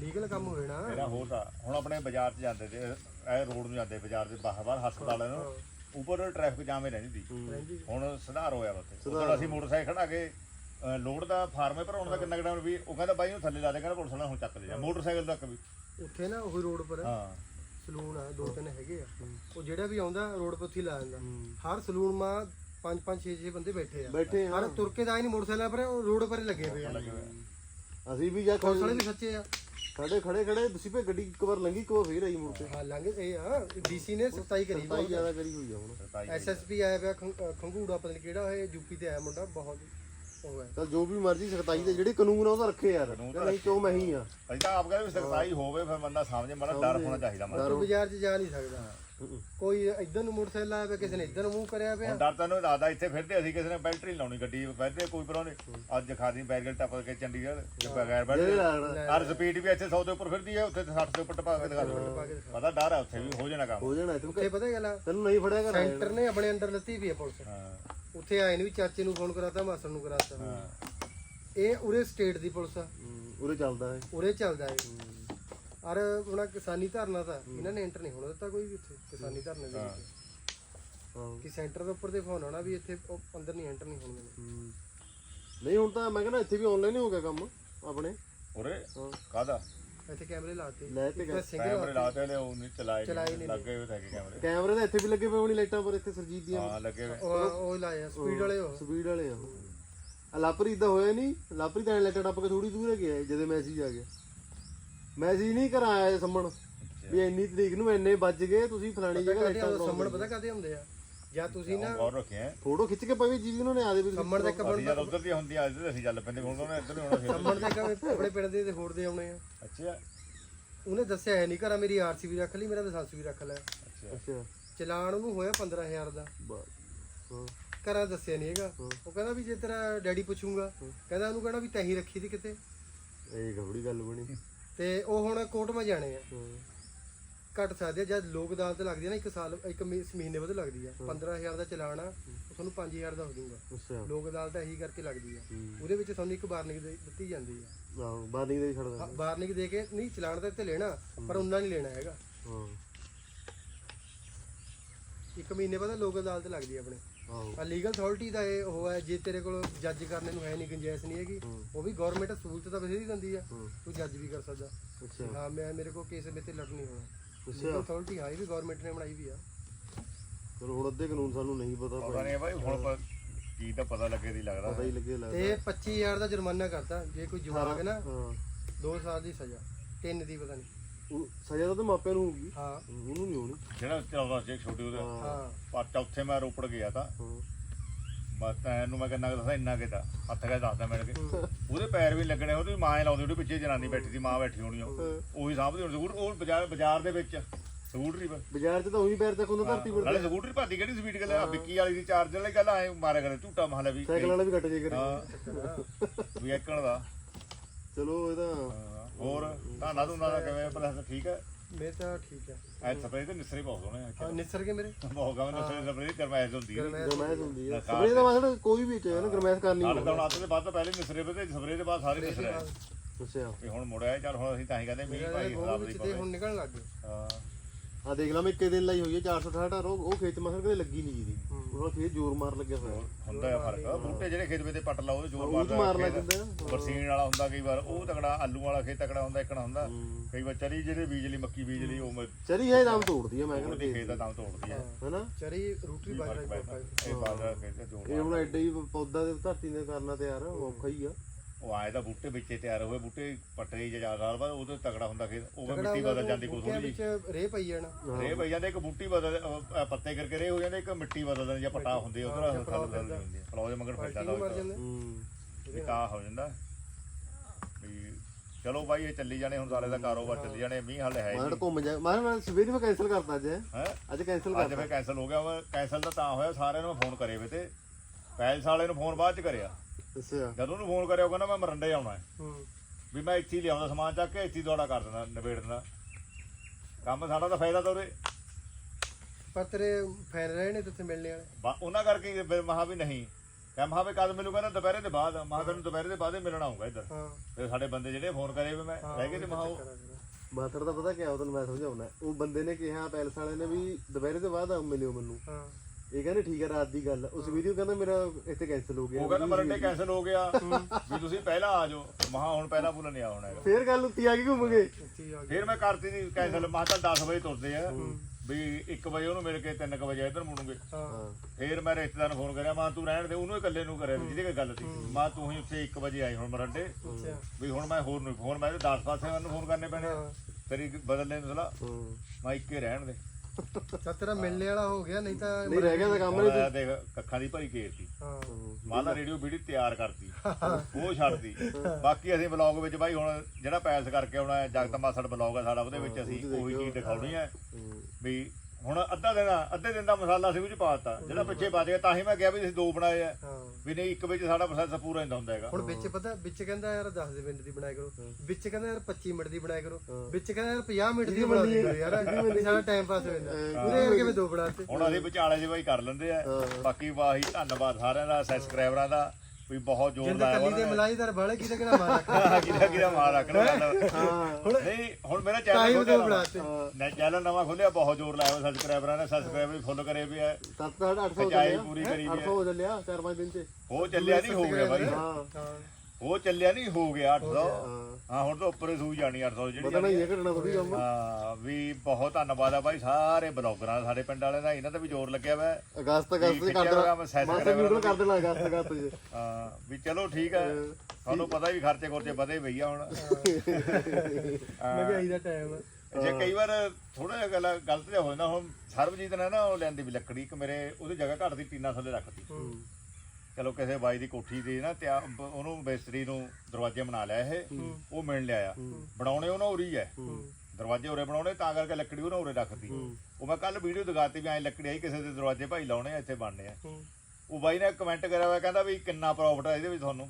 ਲੀਗਲ ਕੰਮ ਹੋਏ ਨਾ। ਮੇਰਾ ਹੋਰ ਤਾਂ ਹੁਣ ਆਪਣੇ ਬਾਜ਼ਾਰ 'ਚ ਜਾਂਦੇ ਤੇ ਇਹ ਰੋਡ ਨੂੰ ਜਾਂਦੇ ਬਾਜ਼ਾਰ ਦੇ ਬਾਹਰ ਬਾਹਰ ਹਸਪਤਾਲਾਂ ਨੂੰ। ਉੱਪਰ ਟ੍ਰੈਫਿਕ ਜਾਮ ਹੀ ਰਹਿੰਦੀ ਸੀ। ਹੁਣ ਸੁਧਾਰ ਹੋਇਆ ਵਾ ਉੱਥੇ ਉਦੋਂ ਅਸੀਂ ਮੋਟਰਸਾਈਕਲ ਖੜਾ ਕੇ ਲੋਡ ਦਾ ਫਾਰਮੇ ਭਰਾਉਣ ਦਾ ਕਿੰਨਾ ਕਿੰਨਾ ਵੀ ਉਹ ਕਹਿੰਦਾ ਬਾਈ ਨੂੰ ਥੱਲੇ ਲਾ ਦੇ ਕਹਿੰਦਾ ਪੁਲਿਸ ਵਾਲਾ ਹੁਣ ਚੱਕ ਲੈ ਜਾ। ਮੋਟਰਸਾਈਕਲ ਤੱਕ ਵੀ। ਉੱਥੇ ਨਾ ਉਹੀ ਰੋਡ ਪਰ ਹਾਂ। ਸਲੂਨ ਆ ਦੋ ਤਿੰਨ ਹੈਗੇ ਆ। ਉਹ ਜਿਹੜਾ ਵੀ ਆਉਂਦਾ ਰੋਡ 'ਤੇ ਉੱਥੇ ਹੀ ਲਾ ਜਾਂਦਾ ਹਰ ਸਲੂਨ ਮਾ ਪੰਜ ਪੰਜ ਛੇ ਛੇ ਬੰਦੇ ਬੈਠੇ ਆ। ਬੈਠੇ ਆ। ਹਰ ਤੁਰ ਕੇ ਦਾ ਹੀ ਨਹੀਂ ਮੋਟਰਸਾਈਕਲ ਪਰ ਉਹ ਰੋਡ ਪਰ ਲੱਗੇ ਪਏ ਆ। ਅਸੀਂ ਵੀ ਜਾ ਵਾਲੇ ਵੀ ਸੱਚੇ ਆ। ਸਾਡੇ ਖੜੇ ਖੜੇ ਤੁਸੀਂ ਪੇ ਗੱਡੀ ਇੱਕ ਵਾਰ ਲੰਗੀ ਇੱਕ ਵਾਰ ਫੇਰ ਆਈ ਮੁੜ ਕੇ। ਹਾਂ ਲੰਘ ਇਹ ਆ ਡੀਸੀ ਨੇ ਸਖਤਾਈ ਕਰੀ ਭਾਈ ਜ਼ਿਆਦਾ ਕਰੀ ਹੋਈ ਆ ਹੁਣ। ਐਸਐਸਪੀ ਆਇਆ ਪਿਆ ਖੰਗੂੜਾ ਪਤਾ ਨਹੀਂ ਕਿਹੜਾ ਹੈ ਯੂਪੀ ਤੇ ਆਇਆ ਮੁੰਡਾ ਬਹੁਤ ਉਹ ਹੈ। ਤਾਂ ਜੋ ਵੀ ਮਰਜ਼ੀ ਸਖਤਾਈ ਦੇ ਜਿਹੜੇ ਕਾਨੂੰਨ ਆ ਉਹ ਤਾਂ ਰੱਖੇ ਯਾਰ। ਨਹੀਂ ਕਿਉਂ ਮੈਂ ਹੀ ਆ। ਅਸੀਂ ਤਾਂ ਆਪ ਕਹਿੰਦੇ ਵੀ ਸਖਤਾਈ ਹੋਵੇ ਫਿਰ ਬੰਦਾ ਸਮਝੇ ਮਾੜਾ ਡਰ ਹੋਣਾ ਚਾਹੀਦਾ ਮਨ ਤੂੰ ਬਾਜ਼ਾਰ 'ਚ ਜਾ ਨਹੀਂ ਸਕਦਾ। ਕੋਈ ਇੱਧਰ ਨੂੰ ਮੋਟਰਸਾਈਕਲ ਆਇਆ ਪਿਆ ਕਿਸੇ ਨੇ ਇੱਧਰ ਨੂੰ ਮੂੰਹ ਕਰਿਆ ਪਿਆ। ਹੁਣ ਡਰ ਤੈਨੂੰ ਦਾਦਾ ਇੱਥੇ ਫਿਰਦੇ ਅਸੀਂ ਕਿਸੇ ਨੇ ਬੈਲਟ ਨਹੀਂ ਲਾਉਣੀ ਗੱਡੀ ਫਿਰਦੇ ਕੋਈ ਪਰੋਣੇ ਅੱਜ ਖਾਦੀ ਬੈਰਗਲ ਟੱਪ ਕੇ ਚੰਡੀਗੜ੍ਹ ਤੇ ਬਗੈਰ ਬੈਲਟ ਹਰ ਸਪੀਡ ਵੀ ਇੱਥੇ 100 ਦੇ ਉੱਪਰ ਫਿਰਦੀ ਹੈ ਉੱਥੇ ਤੇ 60 ਦੇ ਉੱਪਰ ਟਪਾ ਕੇ ਦਿਖਾ ਦੇ ਪਾ ਕੇ ਦਿਖਾ। ਪਤਾ ਡਰ ਹੈ ਉੱਥੇ ਵੀ ਹੋ ਜਾਣਾ ਕੰਮ। ਹੋ ਜਾਣਾ ਤੂੰ ਉੱਥੇ ਪਤਾ ਗੱਲ ਆ? ਤੈਨੂੰ ਨਹੀਂ ਫੜਿਆ ਕਰ ਸੈਂਟਰ ਨੇ ਆਪਣੇ ਅੰਡਰ ਲੱਤੀ ਵੀ ਹੈ ਪੁਲਿਸ। ਹਾਂ। ਉੱਥੇ ਆਏ ਨੇ ਵੀ ਚਾਚੇ ਨੂੰ ਫੋਨ ਕਰਾਤਾ ਮਾਸੜ ਨੂੰ ਕਰਾਤਾ। ਹਾਂ। ਇਹ ਉਰੇ ਸਟੇਟ ਦੀ ਪੁਲਿਸ ਆ। ਉਰੇ ਚੱਲਦਾ ਹੈ ਉਰੇ ਚੱਲਦਾ ਏ ਅਰ ਹੁਣ ਕਿਸਾਨੀ ਧਰਨਾ ਤਾਂ ਇਹਨਾਂ ਨੇ ਐਂਟਰ ਨਹੀਂ ਹੋਣ ਦਿੱਤਾ ਕੋਈ ਵੀ ਉੱਥੇ ਕਿਸਾਨੀ ਧਰਨੇ ਦੇ ਵਿੱਚ। ਹਾਂ। ਕਿ ਸੈਂਟਰ ਦੇ ਉੱਪਰ ਤੇ ਫੋਨ ਆਉਣਾ ਵੀ ਇੱਥੇ ਉਹ ਅੰਦਰ ਨਹੀਂ ਐਂਟਰ ਨਹੀਂ ਹੋਣ ਦੇਣਾ। ਨਹੀਂ ਹੁਣ ਤਾਂ ਮੈਂ ਕਹਿੰਦਾ ਇੱਥੇ ਵੀ ਆਨਲਾਈਨ ਹੀ ਹੋ ਗਿਆ ਕੰਮ ਆਪਣੇ। ਉਰੇ? ਕਾਦਾ ਇੱਥੇ ਕੈਮਰੇ ਲਾਤੇ। ਲੈ ਤੇ ਗਏ। ਸਿੰਗਲ ਕੈਮਰੇ ਲਾਤੇ ਨੇ ਉਹ ਨਹੀਂ ਚਲਾਏ ਚਲਾਏ ਨਹੀਂ ਲੱਗੇ ਹੋਏ ਤਾਂ ਕੈਮਰੇ ਕੈਮਰੇ ਤਾਂ ਇੱਥੇ ਵੀ ਲੱਗੇ ਪਏ ਹੋਣੀ ਲਾਈਟਾਂ ਪਰ ਇੱਥੇ ਸਰਜੀਤ ਦੀਆਂ। ਹਾਂ ਲੱਗੇ ਹੋਏ। ਉਹ ਉਹ ਲਾਏ ਆ ਸਪੀਡ ਵਾਲੇ ਉਹ। ਸਪੀਡ ਵਾਲੇ ਆ। ਲਾਪਰੀ ਇਦਾਂ ਹੋਇਆ ਨਹੀਂ ਲਾਪਰੀ ਤਾਂ ਲਾਈਟਾਂ ਟੱਪ ਕੇ ਥੋੜੀ ਦੂਰ ਗਿਆ ਜਦੋਂ ਮੈਸੇਜ ਆ ਗਿਆ। ਮੈਸੇਜ ਨਹੀਂ ਕਰਾਇਆ ਸੰਮਣ ਵੀ ਇੰਨੀ ਤਰੀਕ ਨੂੰ ਇੰਨੇ ਵੱਜ ਗਏ ਤੁਸੀਂ ਫਲਾਣੀ ਜਗ੍ਹਾ ਕਾਹਦੇ ਲਾਈਟਾਂ ਸੰਮਣ ਪਤਾ ਕਾਦੇ ਹੁੰਦੇ ਆ? ਜਾਂ ਤੁਸੀਂ ਨਾ ਗੌਰ ਰੱਖਿਆ। ਫੋਟੋ ਖਿੱਚ ਕੇ ਪਵੇ ਜੀ ਵੀ ਉਹਨਾਂ ਨੇ ਆਦੇ ਵੀ ਸੰਮਣ ਦੇ ਇੱਕ ਅਸੀਂ ਜਦ ਉਧਰ ਦੀ ਹੁੰਦੀ ਅੱਜ ਅਸੀਂ ਚੱਲ ਪੈਂਦੇ ਹੁਣ ਉਹਨੇ ਇੱਧਰ ਹੋਣਾ ਸੀ ਸੰਮਣ ਦੇ ਆਪਣੇ ਪਿੰਡ ਦੇ ਤੇ ਹੋਰ ਦੇ ਆਉਣੇ ਆ। ਅੱਛਾ। ਉਹਨੇ ਦੱਸਿਆ ਹੈ ਨਹੀਂ ਘਰਾ ਮੇਰੀ ਆਰਸੀ ਵੀ ਰੱਖ ਲਈ ਮੇਰਾ ਲਾਇਸੈਂਸ ਵੀ ਰੱਖ ਲਿਆ। ਅੱਛਾ। ਚਲਾਨ ਉਹਨੂੰ ਹੋਇਆ 15000 ਦਾ। ਘਰਾਂ ਦੱਸਿਆ ਨਹੀਂ ਹੈਗਾ। ਉਹ ਕਹਿੰਦਾ ਵੀ ਜੇ ਤੇਰਾ ਡੈਡੀ ਪੁੱਛੂਗਾ ਕਹਿੰਦਾ ਉਹਨੂੰ ਕਹਿਣਾ ਵੀ ਤੈਂ ਹੀ ਰੱਖੀ ਸੀ ਕਿਤੇ। ਇਹ ਗਬੜੀ ਗੱਲ ਬਣੀ? ਤੇ ਉਹ ਹੁਣ ਕੋਰਟ ਮਾ ਜਾਣੇ ਆ। ਘੱਟ ਸਕਦੇ ਆ ਜਦ ਲੋਕ ਅਦਾਲਤ ਲੱਗਦੀ ਆ ਨਾ ਇੱਕ ਸਾਲ ਇੱਕ ਮਹੀ- ਮਹੀਨੇ ਬਾਅਦ ਲੱਗਦੀ ਆ। 15000 ਦਾ ਚਲਾਨ ਆ ਉਹ ਤੁਹਾਨੂੰ 5000 ਦਾ ਹੋ ਜਾਊਗਾ। ਅੱਛਾ। ਲੋਕ ਅਦਾਲਤ ਇਹੀ ਕਰਕੇ ਲੱਗਦੀ ਆ। ਉਹਦੇ ਵਿੱਚ ਤੁਹਾਨੂੰ ਇੱਕ ਵਾਰਨਿੰਗ ਦੇ ਦਿੱਤੀ ਜਾਂਦੀ ਆ। ਆਹੋ ਬਾਨੀ ਦੇ ਛੱਡ ਹਾਂ, ਵਾਰਨਿੰਗ ਦੇ ਕੇ ਨਹੀਂ ਚਲਾਨ ਤਾਂ ਇੱਥੇ ਲੈਣਾ ਪਰ ਉਹਨਾਂ ਨਹੀਂ ਲੈਣਾ ਹੈਗਾ। ਹਾਂ। ਇੱਕ ਮਹੀਨੇ ਬਾਅਦ ਲੋਕ ਅਦਾਲਤ ਲੱਗਦੀ ਆ ਆਪਣੇ। ਆ ਲੀਗਲ ਅਥਾਰਟੀ ਦਾ ਇਹ ਉਹ ਹੈ ਜੇ ਤੇਰੇ ਕੋਲ ਜੱਜ ਕਰਨੇ ਨੂੰ ਹੈ ਨਹੀਂ ਗੁੰਜਾਇਸ਼ ਨਹੀਂ ਹੈਗੀ ਉਹ ਵੀ ਗਵਰਨਮੈਂਟ ਸਹੂਲਤ ਤਾਂ ਬਥੇਰੀ ਦਿੰਦੀ ਆ ਤੂੰ ਜੱਜ ਵੀ ਕਰ ਸਕਦਾ। ਅੱਛਾ। ਹਾਂ ਮੈਂ ਮੇਰੇ ਕੋਲ ਕੇਸ ਮੇਰੇ ਤੇ ਲੜ ਨਹੀਂ ਹੋਣਾ ਅੱਛਾ ਅਥਾਰਟੀ ਹੈ ਵੀ ਗਵਰਨਮੈਂਟ ਨੇ ਬਣਾਈ ਵੀ ਆ। ਚਲੋ ਹੁਣ ਅੱਧੇ ਕਾਨੂੰਨ ਸਾਨੂੰ ਨਹੀਂ ਪਤਾ ਪਤਾ ਨਹੀਂ ਭਾਈ ਹੁਣ ਕੀ ਤਾਂ ਪਤਾ ਲੱਗੇ ਦੀ ਲੱਗਦਾ। ਪਤਾ ਹੀ ਲੱਗੇ ਲੱਗਦਾ। ਤੇ 25000 ਦਾ ਜੁਰਮਾਨਾ ਕਰਤਾ ਜੇ ਕੋਈ ਜਵਾਬ ਹੈ ਨਾ ਹਾਂ। 2 ਸਾਲ ਦੀ ਸਜ਼ਾ ਤਿੰਨ ਦੀ ਪਤਾ ਨਹੀਂ ਸਜ਼ਾ ਤਾਂ ਉਹਦੇ ਮਾਪਿਆਂ ਨੂੰ ਹੋਊਗੀ। ਹਾਂ। ਉਹਨੂੰ ਨਹੀਂ ਹੋਣੀ। ਜਿਹੜਾ 14 ਸੀ ਛੋਟੀ ਉਹਦੇ। ਹਾਂ। ਪਰ ਚੌਥੇ ਮੈਂ ਰੋਪੜ ਗਿਆ ਤਾਂ। ਹਾਂ। ਬਸ ਤੈਨੂੰ ਮੈਂ ਕਿੰਨਾ ਕੁ ਦੱਸਾਂ ਇੰਨਾ ਕਿਤਾ ਹੱਥ ਕਾ ਦੱਸਦਾ ਮਿਲ ਕੇ ਉਹਦੇ ਪੈਰ ਵੀ ਲੱਗਣੇ ਉਹਦੀ ਮਾਂ ਹੀ ਲਾਉਂਦੀ ਉਹਦੇ ਪਿੱਛੇ ਜਨਾਨੀ ਬੈਠੀ ਸੀ ਮਾਂ ਬੈਠੀ ਹੋਣੀ ਉਹ। ਉਹੀ ਸਾਂਭਦੀ ਹੁਣ ਸਕੂਟਰ ਉਹ ਬਾਜ਼ਾਰ ਬਾਜ਼ਾਰ ਦੇ ਵਿੱਚ। ਸਕੂਟਰੀ ਪਰ। ਬਾਜ਼ਾਰ 'ਚ ਤਾਂ ਉਹੀ ਪੈਰ ਤੱਕ ਹੁੰਦਾ ਧਰਤੀ ਪਰ ਨਾਲੇ ਸਕੂਟਰੀ ਭਾਦੀ ਕਿਹੜੀ ਸਪੀਡ ਗੱਲ ਆ? ਵਿੱਕੀ ਵਾਲੀ ਦੀ ਚਾਰਜਰ ਵਾਲੀ ਗੱਲ ਆਏ ਮਾਰਿਆ ਕਰੇ ਝੂਟਾ ਮਹਲਾ ਵੀ ਸਾਈਕਲ ਵਾਲਾ ਵੀ ਕੱਟ ਜੇ ਕਰੇ। ਹਾਂ। ਵੀ ਇੱਕਣ ਦਾ ਚਲੋ ਇਹਦਾ ਹਾਂ। ਹੋਰ ਧਾਨਾ ਧੁਨਾ ਦਾ ਕਿਵੇਂ ਪਲਸ ਠੀਕ ਹੈ ਮੇਰੇ ਤਾਂ ਠੀਕ ਹੈ ਐ ਸਪਰੇ ਤੇ ਨਿਸਰੇ ਬਹੁਤ ਸੋਹਣੇ ਆ। ਹਾਂ, ਨਿਸਰ ਕੇ ਮੇਰੇ? ਬਹੁਤ ਗਾ ਨਿਸਰੇ ਸਪਰੇ ਕਰਵਾਇਸ ਹੁੰਦੀ ਹੈ ਗਰਮੈਸ਼ ਹੁੰਦੀ ਹੈ ਸਪਰੇ ਦਾ ਮਸਲਾ ਕੋਈ ਵੀ ਚਾਹੇ ਨਾ ਗਰਮੈਸ਼ ਕਰਨੀ ਨਾਲ ਤਾਂ ਆਤੇ ਦੇ ਬਾਅਦ ਤਾਂ ਪਹਿਲੇ ਨਿਸਰੇ ਤੇ ਸਪਰੇ ਦੇ ਬਾਅਦ ਸਾਰੇ ਨਿਸਰੇ ਆ। ਅੱਛਾ। ਵੀ ਹੁਣ ਮੁੜਿਆ ਚੱਲ ਹੁਣ ਅਸੀਂ ਤਾਂ ਹੀ ਕਹਿੰਦੇ ਮੀਂਹ ਭਾਈ ਨਹੀਂ ਤੇ ਹੁਣ ਨਿਕਲਣ ਲੱਗ ਗਏ। ਹਾਂ। ਆ ਦੇਖ ਲਾ ਮੈਂ ਇੱਕੇ ਦਿਨ ਲਾਈ ਹੋਈ ਹੈ 468 ਉਹ ਉਹ ਖੇਤ ਮਸਲ ਕਦੇ ਲੱਗੀ ਨਹੀਂ ਜੀ ਉਹ ਫੇਰ ਜ਼ੋਰ ਮਾਰ ਲੱਗਿਆ ਹੋਇਆ। ਹੁੰਦਾ ਹੈ ਫ਼ਰਕ ਬੂਟੇ ਜਿਹੜੇ ਖੇਤ ਵਿੱਚ ਪੱਟ ਲਾਓ ਜ਼ੋਰ ਚ ਮਾਰ ਲੱਗ ਮਾਰਦਾ ਜਾਂਦਾ ਬਰਸੀਨ ਵਾਲਾ ਹੁੰਦਾ ਕਈ ਵਾਰ ਉਹ ਤਕੜਾ ਆਲੂ ਵਾਲਾ ਖੇਤ ਤਕੜਾ ਹੁੰਦਾ ਇੱਕਣਾ ਹੁੰਦਾ। ਕਈ ਵਾਰ ਚਰੀ ਜਿਹੜੇ ਬੀਜਲੀ ਮੱਕੀ ਬੀਜਲੀ ਉਹ ਚਰੀ ਹੈ ਦਮ ਤੋੜਦੀ ਹੈ ਮੈਂ ਕਹਿੰਦਾ ਖੇਤ ਦਾ ਦਮ ਤੋੜਦੀ ਹੈ। ਹੈਨਾ? ਚਰੀ ਰੂਟਰੀ ਬਾਜਰਾ ਇਹ ਬਾਜਰਾ ਖੇਤ ਜੋਰ ਇਹ ਹੁਣ ਐਡੇ ਹੀ ਪੌਦਾ ਦੇ ਧਰਤੀ ਨੇ ਕਰਨਾ ਤਿਆਰ ਔਖਾ ਹੀ ਆ। ਉਹ ਆਏ ਤਾਂ ਬੂਟੇ ਵਿੱਚੇ ਤਿਆਰ ਹੋਏ ਬੂਟੇ ਪੱਟੇ ਜਾਂ ਸਾਲ ਬਾਅਦ ਉਹਦੇ ਤਕੜਾ ਹੁੰਦਾ ਖੇਤ ਉਹ ਮਿੱਟੀ ਬਦਲ ਜਾਂਦੀ ਕੋਈ ਥੋੜੀ ਵਿੱਚ ਰੇ ਪਈ ਜਾਣਾ। ਰੇ ਪਈ ਜਾਂਦੇ ਇੱਕ ਬੂਟੀ ਬਦਲ ਅਹ, ਪੱਤੇ ਕਰਕੇ ਰੇ ਹੋ ਜਾਂਦੇ ਇੱਕ ਮਿੱਟੀ ਬਦਲ ਜਾਂਦੀ ਜਾਂ ਪੱਟਾ ਹੁੰਦੇ ਉਧਰ ਖਲ ਬਦਲ ਜਾਂਦੀ। ਫਲੌਜ ਮੰਗਣ ਫਿਰ ਜਾਂਦਾ ਮਰ ਜਾਂਦੇ। ਹੂੰ। ਵਿਕਾ ਹੋ ਜਾਂਦਾ। ਵੀ ਚਲੋ ਬਾਈ ਇਹ ਚੱਲੀ ਜਾਣੇ ਹੁਣ ਸਾਰੇ ਦਾ ਕਾਰੋਬਾਰ ਚੱਲੀ ਜਾਣੇ ਮੀਂਹ ਹਾਲੇ ਹੈ ਮੈਂ ਤਾਂ ਘੁੰਮ ਜਾ ਮੈਂ ਮੈਂ ਸਵੇਰੇ ਮੈਂ ਕੈਨਸਲ ਕਰਤਾ ਅੱਜ। ਹੈ? ਅੱਜ ਕੈਨਸਲ ਅੱਜ ਕਰਤਾ ਫੇ ਕੈਨਸਲ ਹੋ ਗਿਆ ਕੈਨਸਲ ਤਾਂ ਤਾਂ ਹੋਇਆ ਸਾਰਿਆਂ ਨੂੰ ਫੋਨ ਕਰੇ ਵੇ ਤੇ। ਪੈਲਸ ਵਾਲੇ ਨੂੰ ਫੋਨ ਬਾਅਦ ਚ ਕਰਿਆ। ਅੱਛਾ ਜਦੋਂ ਉਹਨੂੰ ਫੋਨ ਕਰਿਆ ਉਹ ਕਹਿੰਦਾ ਮੈਂ ਮਰੰਡੇ ਆਉਣਾ ਹੈ। ਹੂੰ। ਵੀ ਮੈਂ ਇੱਥੇ ਹੀ ਲਿਆਉਂਦਾ ਸਮਾਨ ਚੱਕ ਕੇ ਇੱਥੇ ਦੌੜਾ ਕਰ ਦਿੰਦਾ ਨਿਬੇੜ ਦਿੰਦਾ। ਕੰਮ ਸਾਡਾ ਤਾਂ ਫਾਇਦਾ ਤਾਂ ਉਹਦੇ। ਪਰ ਤੇਰੇ ਫੈਨ ਰਹੇ ਨੇ ਤੇ ਮਿਲਣੇ ਵਾਲੇ। ਬਾ- ਉਹਨਾਂ ਕਰਕੇ ਹੀ ਫਿਰ ਮਹਾ ਵੀ ਨਹੀਂ। ਮੈਂ ਮਹਾ ਵੀ ਕਦ ਮਿਲੂ ਕਹਿੰਦਾ ਦੁਪਹਿਰੇ ਦੇ ਬਾਅਦ ਮਹਾ ਤੈਨੂੰ ਦੁਪਹਿਰੇ ਦੇ ਬਾਅਦ ਹੀ ਮਿਲਣਾ ਹੋਊਗਾ ਇੱਧਰ। ਹਾਂ। ਤੇ ਸਾਡੇ ਬੰਦੇ ਜਿਹੜੇ ਫੋਨ ਕਰੇ ਵੀ ਮੈਂ ਰਹਿ ਗਏ ਤੇ ਮਹਾ ਉਹ ਮਾਤਰ ਦਾ ਪਤਾ ਕਿਆ ਉਹ ਤੈਨੂੰ ਮੈਂ ਸਮਝਾਉਣਾ ਉਹ ਬੰਦੇ ਨੇ ਕਿਹਾ ਪੈਲਸ ਵਾਲੇ ਨੇ ਵੀ ਦੁਪਹਿਰੇ ਤੋਂ ਬਾਅਦ ਮਿਲਿਓ ਮੈਨੂੰ। ਹਾਂ। ਇਹ ਕਹਿੰਦੇ ਠੀਕ ਹੈ ਰਾਤ ਦੀ ਗੱਲ। ਉਸ ਵੀਡੀਓ ਕਹਿੰਦਾ ਮੇਰਾ ਇੱਥੇ ਕੈਨਸਲ ਹੋ ਗਿਆ। ਉਹ ਕਹਿੰਦਾ ਮਰੰਡੇ ਕੈਨਸਲ ਹੋ ਗਿਆ। ਵੀ ਤੁਸੀਂ ਪਹਿਲਾਂ ਆ ਜਾਓ। ਮਹਾ ਹੁਣ ਪਹਿਲਾਂ ਪੂਰਾ ਨਹੀਂ ਆਉਣਾ ਹੈਗਾ। ਫੇਰ ਗੱਲ ਉੱਤੀ ਆ ਗਈ ਘੁੰਮ ਗਏ ਇੱਥੇ ਆ ਫਿਰ ਮੈਂ ਕਰਤੀ ਦੀ ਕੈਨਸਲ ਮਹਾ ਤਾਂ 10 ਵਜੇ ਤੁਰਦੇ ਆ। ਵੀ 1 ਵਜੇ ਉਹਨੂੰ ਮਿਲ ਕੇ 3 ਵਜੇ ਇੱਧਰ ਮੁੜੂਗੇ। ਹਾਂ। ਫੇਰ ਮੈਂ ਰਿਸ਼ਤੇਦਾਰ ਨੂੰ ਫੋਨ ਕਰਿਆ। ਮਾਂ ਤੂੰ ਰਹਿਣ ਦੇ। ਉਹਨੂੰ ਇਕੱਲੇ ਨੂੰ ਕਰਿਆ ਜਿਹਦੀ ਕੋਈ ਗੱਲ ਸੀ। ਮਾਂ ਤੂੰ ਹੀ ਉੱਥੇ 1 ਵਜੇ ਆਈ ਹੁਣ ਮਰੰਡੇ ਅੱਛਾ। ਵੀ ਹੁਣ ਮੈਂ ਹੋਰ ਨੂੰ ਫੋਨ ਮੈਂ 10 ਪਾਸੇ ਮੈਨੂੰ ਫੋਨ ਕਰਨੇ ਪੈਣੇ ਆ। ਤੇਰੀ ਬਦਲਣੇ ਨੂੰ ਸਲਾ ਹੂੰ। ਮੈਂ ਇੱਕੇ ਰਹਿਣ ਦੇ। ਤਾਂ ਤੇਰਾ ਮਿਲਣੇ ਵਾਲਾ ਹੋ ਗਿਆ ਨਹੀਂ ਤਾਂ ਨਹੀਂ ਰਹਿ ਗਿਆ ਤਾਂ ਕੰਮ ਹੁਣ ਇਹ ਦੇਖ ਕੱਖਾਂ ਦੀ ਭਰੀ ਘੇਰਤੀ ਹਾਂ। ਮਾਲਾ ਰੇਡੀਓ ਵੀਡੀਓ ਤਿਆਰ ਕਰਤੀ ਉਹ ਛੱਡਤੀ। ਬਾਕੀ ਅਸੀਂ ਬਲੌਗ ਵਿੱਚ ਬਾਈ ਹੁਣ ਜਿਹੜਾ ਪੈਲਸ ਕਰਕੇ ਆਉਣਾ ਹੈ ਜਗਤ ਮਾਸੜ ਬਲੌਗ ਹੈ ਸਾਡਾ ਉਹਦੇ ਵਿੱਚ ਅਸੀਂ ਉਹੀ ਚੀਜ਼ ਦਿਖਾਉਣੀ ਹੈ। ਵੀ ਹੁਣ ਅੱਧਾ ਦਿਨ ਅੱਧੇ ਦਿਨ ਦਾ ਮਸਾਲਾ ਅਸੀਂ ਉਹ ਚ ਪਾਤਾ ਜਿਹੜਾ ਪਿੱਛੇ ਬਚ ਗਿਆ ਤਾਂ ਹੀ ਮੈਂ ਕਿਹਾ ਵੀ ਅਸੀਂ ਦੋ ਬਣਾਏ ਆ। ਵੀ ਨਹੀਂ ਇੱਕ ਵਿੱਚ ਸਾਡਾ ਪ੍ਰੋਸੈਸ ਪੂਰਾ ਹੁੰਦਾ ਹੁੰਦਾ ਹੈਗਾ। ਹੁਣ ਵਿੱਚ ਪਤਾ ਵਿੱਚ ਕਹਿੰਦਾ ਯਾਰ 10 ਦੇ ਮਿੰਟ ਦੀ ਬਣਾਇਆ ਕਰੋ। ਵਿੱਚ ਕਹਿੰਦਾ ਯਾਰ 25 ਮਿੰਟ ਦੀ ਬਣਾਇਆ ਕਰੋ। ਵਿੱਚ ਕਹਿੰਦਾ ਯਾਰ 50 ਮਿੰਟ ਦੀ ਬਣਾ ਦਿਓ ਯਾਰ। ਵੀ ਸਾਡਾ ਟਾਈਮ ਪਾਸ ਹੋ ਜਾਂਦਾ। ਉਹਦੇ ਕਰਕੇ ਮੈਂ ਦੋ ਬਣਾਤੇ ਹੁਣ ਅਸੀਂ ਵਿਚਾਲੇ ਜਿਹੇ ਬਾਈ ਕਰ ਲੈਂਦੇ ਆ। ਬਾਕੀ ਵਾਹੀ ਧੰਨਵਾਦ ਸਾਰਿਆਂ ਦਾ ਸਬਸਕ੍ਰਾਈਬਰਾਂ ਦਾ। ਵੀ ਬਹੁਤ ਜ਼ੋਰ ਜਿੰਦ ਲਾਇਆ ਕੱਲੀ ਦੇ ਮਲਾਈਦਾਰ ਬਾਲੇ ਕਿਤੇ ਕਿਹੜਾ ਮਾਰ ਰੱਖਿਆ ਕਿਹਦਾ ਕਿਹਦਾ ਮਾਰ ਰੱਖਣਾ ਹਾਂ? ਨਹੀਂ ਹੁਣ ਮੇਰਾ ਟਾਈਮ ਚੈਨਲ ਦੋ ਖੋਲਿਆ ਬਣਾਤੇ ਨਾ ਚੈਨਲ ਨਵਾਂ ਖੋਲਿਆ ਬਹੁਤ ਜ਼ੋਰ ਲਾਇਆ ਹੋਇਆ ਸਬਸਕ੍ਰਾਈਬਰਾਂ ਨੇ ਸਬਸਕ੍ਰਾਈਬਰ ਵੀ ਫੁੱਲ ਕਰੇ ਵੀ ਆ। 7-800 ਖਿਚਾਈ ਪੂਰੀ ਕਰੀ ਵੀ 800 ਹੋ ਚੱਲਿਆ 4-5 ਦਿਨ ਚ। ਉਹ ਚੱਲਿਆ ਨਹੀਂ ਹੋ ਗਿਆ ਬਾਈ। ਹਾਂ। ਹਾਂ। ਉਹ ਚੱਲਿਆ ਨਹੀਂ ਹੋ ਗਿਆ 800 ਹਾਂ ਹੁਣ ਤਾਂ ਉੱਪਰ ਹੀ ਸੂਈ ਜਾਣੀ 800 ਜਿਹੜੀ ਪਤਾ ਨਹੀਂ ਇਹ ਘਟਣਾ ਥੋੜੀ ਕੰਮ ਹਾਂ ਵੀ ਬਹੁਤ ਧੰਨਵਾਦ ਆ ਬਾਈ ਸਾਰੇ ਬਲੌਗਰਾਂ ਦਾ ਸਾਡੇ ਪਿੰਡ ਵਾਲਿਆਂ ਦਾ ਇਹਨਾਂ ਦਾ ਵੀ ਜ਼ੋਰ ਲੱਗਿਆ ਵਾ। ਅਗਸਤ ਅਗਸਤ ਚ ਕਰ ਦੇਣਾ। ਮੈਂ ਮਾਸਾ ਨਿਊਡਲ ਕਰ ਦੇਣਾ ਅਗਸਤ ਅਗਸਤ ਚ ਹਾਂ ਵੀ ਚਲੋ ਠੀਕ ਹੈ। ਤੁਹਾਨੂੰ ਪਤਾ ਵੀ ਖਰਚੇ ਖੁਰਚੇ ਵਧੇ ਪਈ ਆ ਹੁਣ। ਮਹਿੰਗਾਈ ਦਾ ਟਾਈਮ ਜੇ ਕਈ ਵਾਰ ਥੋੜਾ ਜਿਹਾ ਗੱਲ ਗਲਤ ਜਿਹਾ ਹੋ ਜਾਂਦਾ ਹੁਣ ਸਰਬਜੀਤ ਨੇ ਨਾ ਉਹ ਲੈਂਦੀ ਵੀ ਲੱਕੜੀ ਇੱਕ ਮੇਰੇ ਉਹਦੀ ਜਗ੍ਹਾ ਘੱਟ ਦੀ ਟੀਨਾ ਥੱਲੇ ਰੱਖਤੀ। ਚਲੋ ਕਿਸੇ ਬਾਈ ਦੀ ਕੋਠੀ ਦੀ ਨਾ ਤਿਆ ਉਹਨੂੰ ਬੇਸਰੀ ਨੂੰ ਦਰਵਾਜ਼ੇ ਬਣਾ ਲਿਆ ਇਹ ਉਹ ਮਿਲ ਲਿਆ ਬਣਾਉਣੇ ਉਹਨਾਂ ਉਰੀ ਹੈ। ਦਰਵਾਜ਼ੇ ਉਰੇ ਬਣਾਉਣੇ ਤਾਂ ਕਰਕੇ ਲੱਕੜੀ ਉਹਨਾਂ ਉਰੇ ਰੱਖਤੀ। ਉਹ ਮੈਂ ਕੱਲ ਵੀਡੀਓ ਦਿਖਾਤੀ ਵੀ ਐ ਲੱਕੜੀ ਆਈ ਕਿਸੇ ਦੇ ਦਰਵਾਜ਼ੇ ਭਾਈ ਲਾਉਣੇ ਆ ਇੱਥੇ ਬਣਨੇ ਆ। ਉਹ ਬਾਈ ਨੇ ਕਮੈਂਟ ਕਰਿਆ ਹੋਇਆ ਕਹਿੰਦਾ ਵੀ ਕਿੰਨਾ ਪ੍ਰੋਫਿਟ ਆ ਇਹਦੇ ਵਿੱਚ ਤੁਹਾਨੂੰ।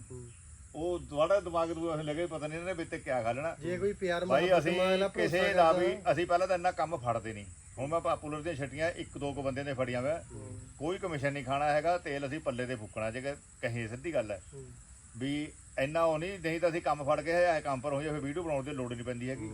ਉਹ ਤੁਹਾਡਾ ਦਿਮਾਗ ਨੂੰ ਅਸੀਂ ਲੱਗੇ ਪਤਾ ਨਹੀਂ ਇਹਨਾਂ ਨੇ ਵਿੱਚ ਤੇ ਕਿਆ ਖਾ ਲੈਣਾ। ਜੇ ਕੋਈ ਪਿਆਰ ਭਾਈ ਮੁਹੱਬਤ ਅਸੀਂ ਨਾਲ ਕਿਸੇ ਦਾ ਵੀ ਅਸੀਂ ਪਹਿਲਾਂ ਤਾਂ ਇੰਨਾ ਕੰਮ ਫੜਦੇ ਨਹੀਂ। ਹੁਣ ਮੈਂ ਪਾਪੂਲਰ ਦੀਆਂ ਛਟੀਆਂ ਇੱਕ ਦੋ ਕੁ ਬੰਦੇ ਨੇ ਫੜੀਆਂ ਵਾ। ਕੋਈ ਕਮਿਸ਼ਨ ਨਹੀਂ ਖਾਣਾ ਹੈਗਾ ਤੇਲ ਅਸੀਂ ਪੱਲੇ ਤੇ ਫੂਕਣਾ ਜੇ ਕਹੇ ਸਿੱਧੀ ਗੱਲ ਹੈ। ਵੀ ਇੰਨਾ ਉਹ ਨਹੀਂ ਨਹੀਂ ਤਾਂ ਅਸੀਂ ਕੰਮ ਫੜ ਕੇ ਹੈ ਕੰਮ ਪਰ ਹੋ ਜਾਵੇ ਵੀਡੀਓ ਬਣਾਉਣ ਦੀ ਲੋੜ ਨਹੀਂ ਪੈਂਦੀ ਹੈਗੀ।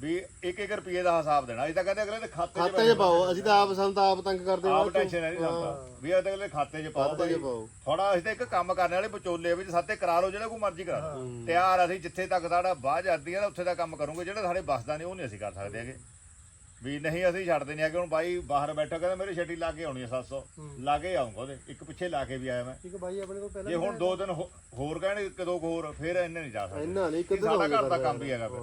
ਵੀ ਇੱਕ ਇੱਕ ਰੁਪਏ ਦਾ ਹਿਸਾਬ ਦੇਣਾ। ਅਸੀਂ ਤਾਂ ਕਹਿੰਦੇ ਅਗਲੇ ਦੇ ਖਾਤੇ 'ਚ ਖਾਤੇ 'ਚ ਪਾਓ। ਅਸੀਂ ਤਾਂ ਆਪ ਸਾਨੂੰ ਤਾਂ ਆਪ ਤੰਗ ਕਰਦੇ ਆਪ। ਟੈਨਸ਼ਨ ਨਹੀਂ ਜਾਂਦਾ ਵੀ ਇਹ ਤਾਂ ਅਗਲੇ ਖਾਤੇ 'ਚ ਪਾਓ ਖਾਤੇ 'ਚ ਪਾਓ। ਥੋੜਾ ਅਸੀਂ ਤਾਂ ਇੱਕ ਕੰਮ ਕਰਨ ਵਾਲੇ ਵਿਚੋਲੇ ਵਿੱਚ ਸਾਤੇ ਕਰਾ ਲਓ ਜਿਹੜਾ ਕੋਈ ਮਰਜ਼ੀ ਕਰਾ ਲਓ। ਤਿਆਰ ਅਸੀਂ ਜਿੱਥੇ ਤੱਕ ਸਾਡਾ ਬਾਹ ਜਾਂਦੀ ਹੈ ਨਾ ਉੱਥੇ ਦਾ ਕੰਮ ਕਰੂੰਗੇ। ਜਿਹੜਾ ਸਾਡੇ ਬਸਦਾ ਨਹੀਂ ਉਹ ਨਹੀਂ ਅਸੀਂ ਕਰ ਸਕਦੇ ਹੈਗੇ। ਵੀ ਨਹੀਂ ਅਸੀਂ ਛੱਡਦੇ ਨਹੀਂ ਹੈਗੇ। ਹੁਣ ਬਾਈ ਬਾਹਰ ਬੈਠਾ ਕਹਿੰਦਾ ਮੇਰੀ ਛੱਡੀ ਲਾ ਕੇ ਆਉਣੀ ਹੈ। 700 ਲਾ ਕੇ ਆਉਂਗਾ ਉਹਦੇ। ਇੱਕ ਪਿੱਛੇ ਲਾ ਕੇ ਵੀ ਆਇਆ ਮੈਂ। ਇੱਕ ਬਾਈ ਆਪਣੇ ਕੋਲ ਪਹਿਲਾਂ ਜੇ ਹੁਣ ਦੋ ਦਿਨ ਹੋ- ਹੋਰ ਕਹਿਣ ਇੱਕ ਦੋ ਕੁ ਹੋਰ ਫਿਰ ਇੰਨੇ ਨਹੀਂ ਜਾ ਸਕਦੇ। ਇੰਨਾ ਨਹੀਂ ਇਹ ਕਿੱਦਾਂ ਸਾਡਾ ਘਰ ਦਾ ਕੰਮ ਵੀ ਹੈਗਾ ਫਿਰ।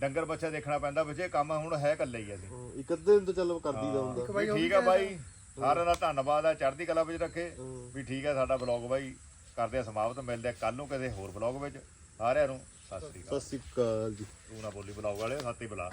ਡੰਗਰ ਬੱਚਾ ਦੇਖਣਾ ਪੈਂਦਾ ਇਹ ਕੰਮ ਹੁਣ ਹੈ ਇਕੱਲੇ ਹੀ ਅਸੀਂ ਇੱਕ ਅੱਧੇ ਦਿਨ ਤਾਂ ਚੱਲ ਕਰਦੀ ਦਾ ਹੁੰਦਾ ਵੀ ਠੀਕ ਆ ਬਾਈ। ਸਾਰਿਆਂ ਦਾ ਧੰਨਵਾਦ ਆ ਚੜ੍ਹਦੀ ਕਲਾ ਵਿੱਚ ਰੱਖੇ। ਵੀ ਠੀਕ ਆ ਸਾਡਾ ਬਲੌਗ ਬਾਈ। ਕਰਦੇ ਆ ਸਮਾਪਤ ਮਿਲਦੇ ਆ ਕੱਲ ਨੂੰ ਕਿਸੇ ਹੋਰ ਬਲੌਗ ਵਿੱਚ। ਸਾਰਿਆਂ ਨੂੰ ਸਤਿ ਸ੍ਰੀ ਅਕਾਲ। ਸਤਿ ਸ਼੍ਰੀ ਅਕਾਲ ਜੀ। ਤੂੰ ਨਾ ਬੋਲੀ ਬਲੌਗ ਵਾਲੇ ਸਾਥੀ ਬੁਲਾ।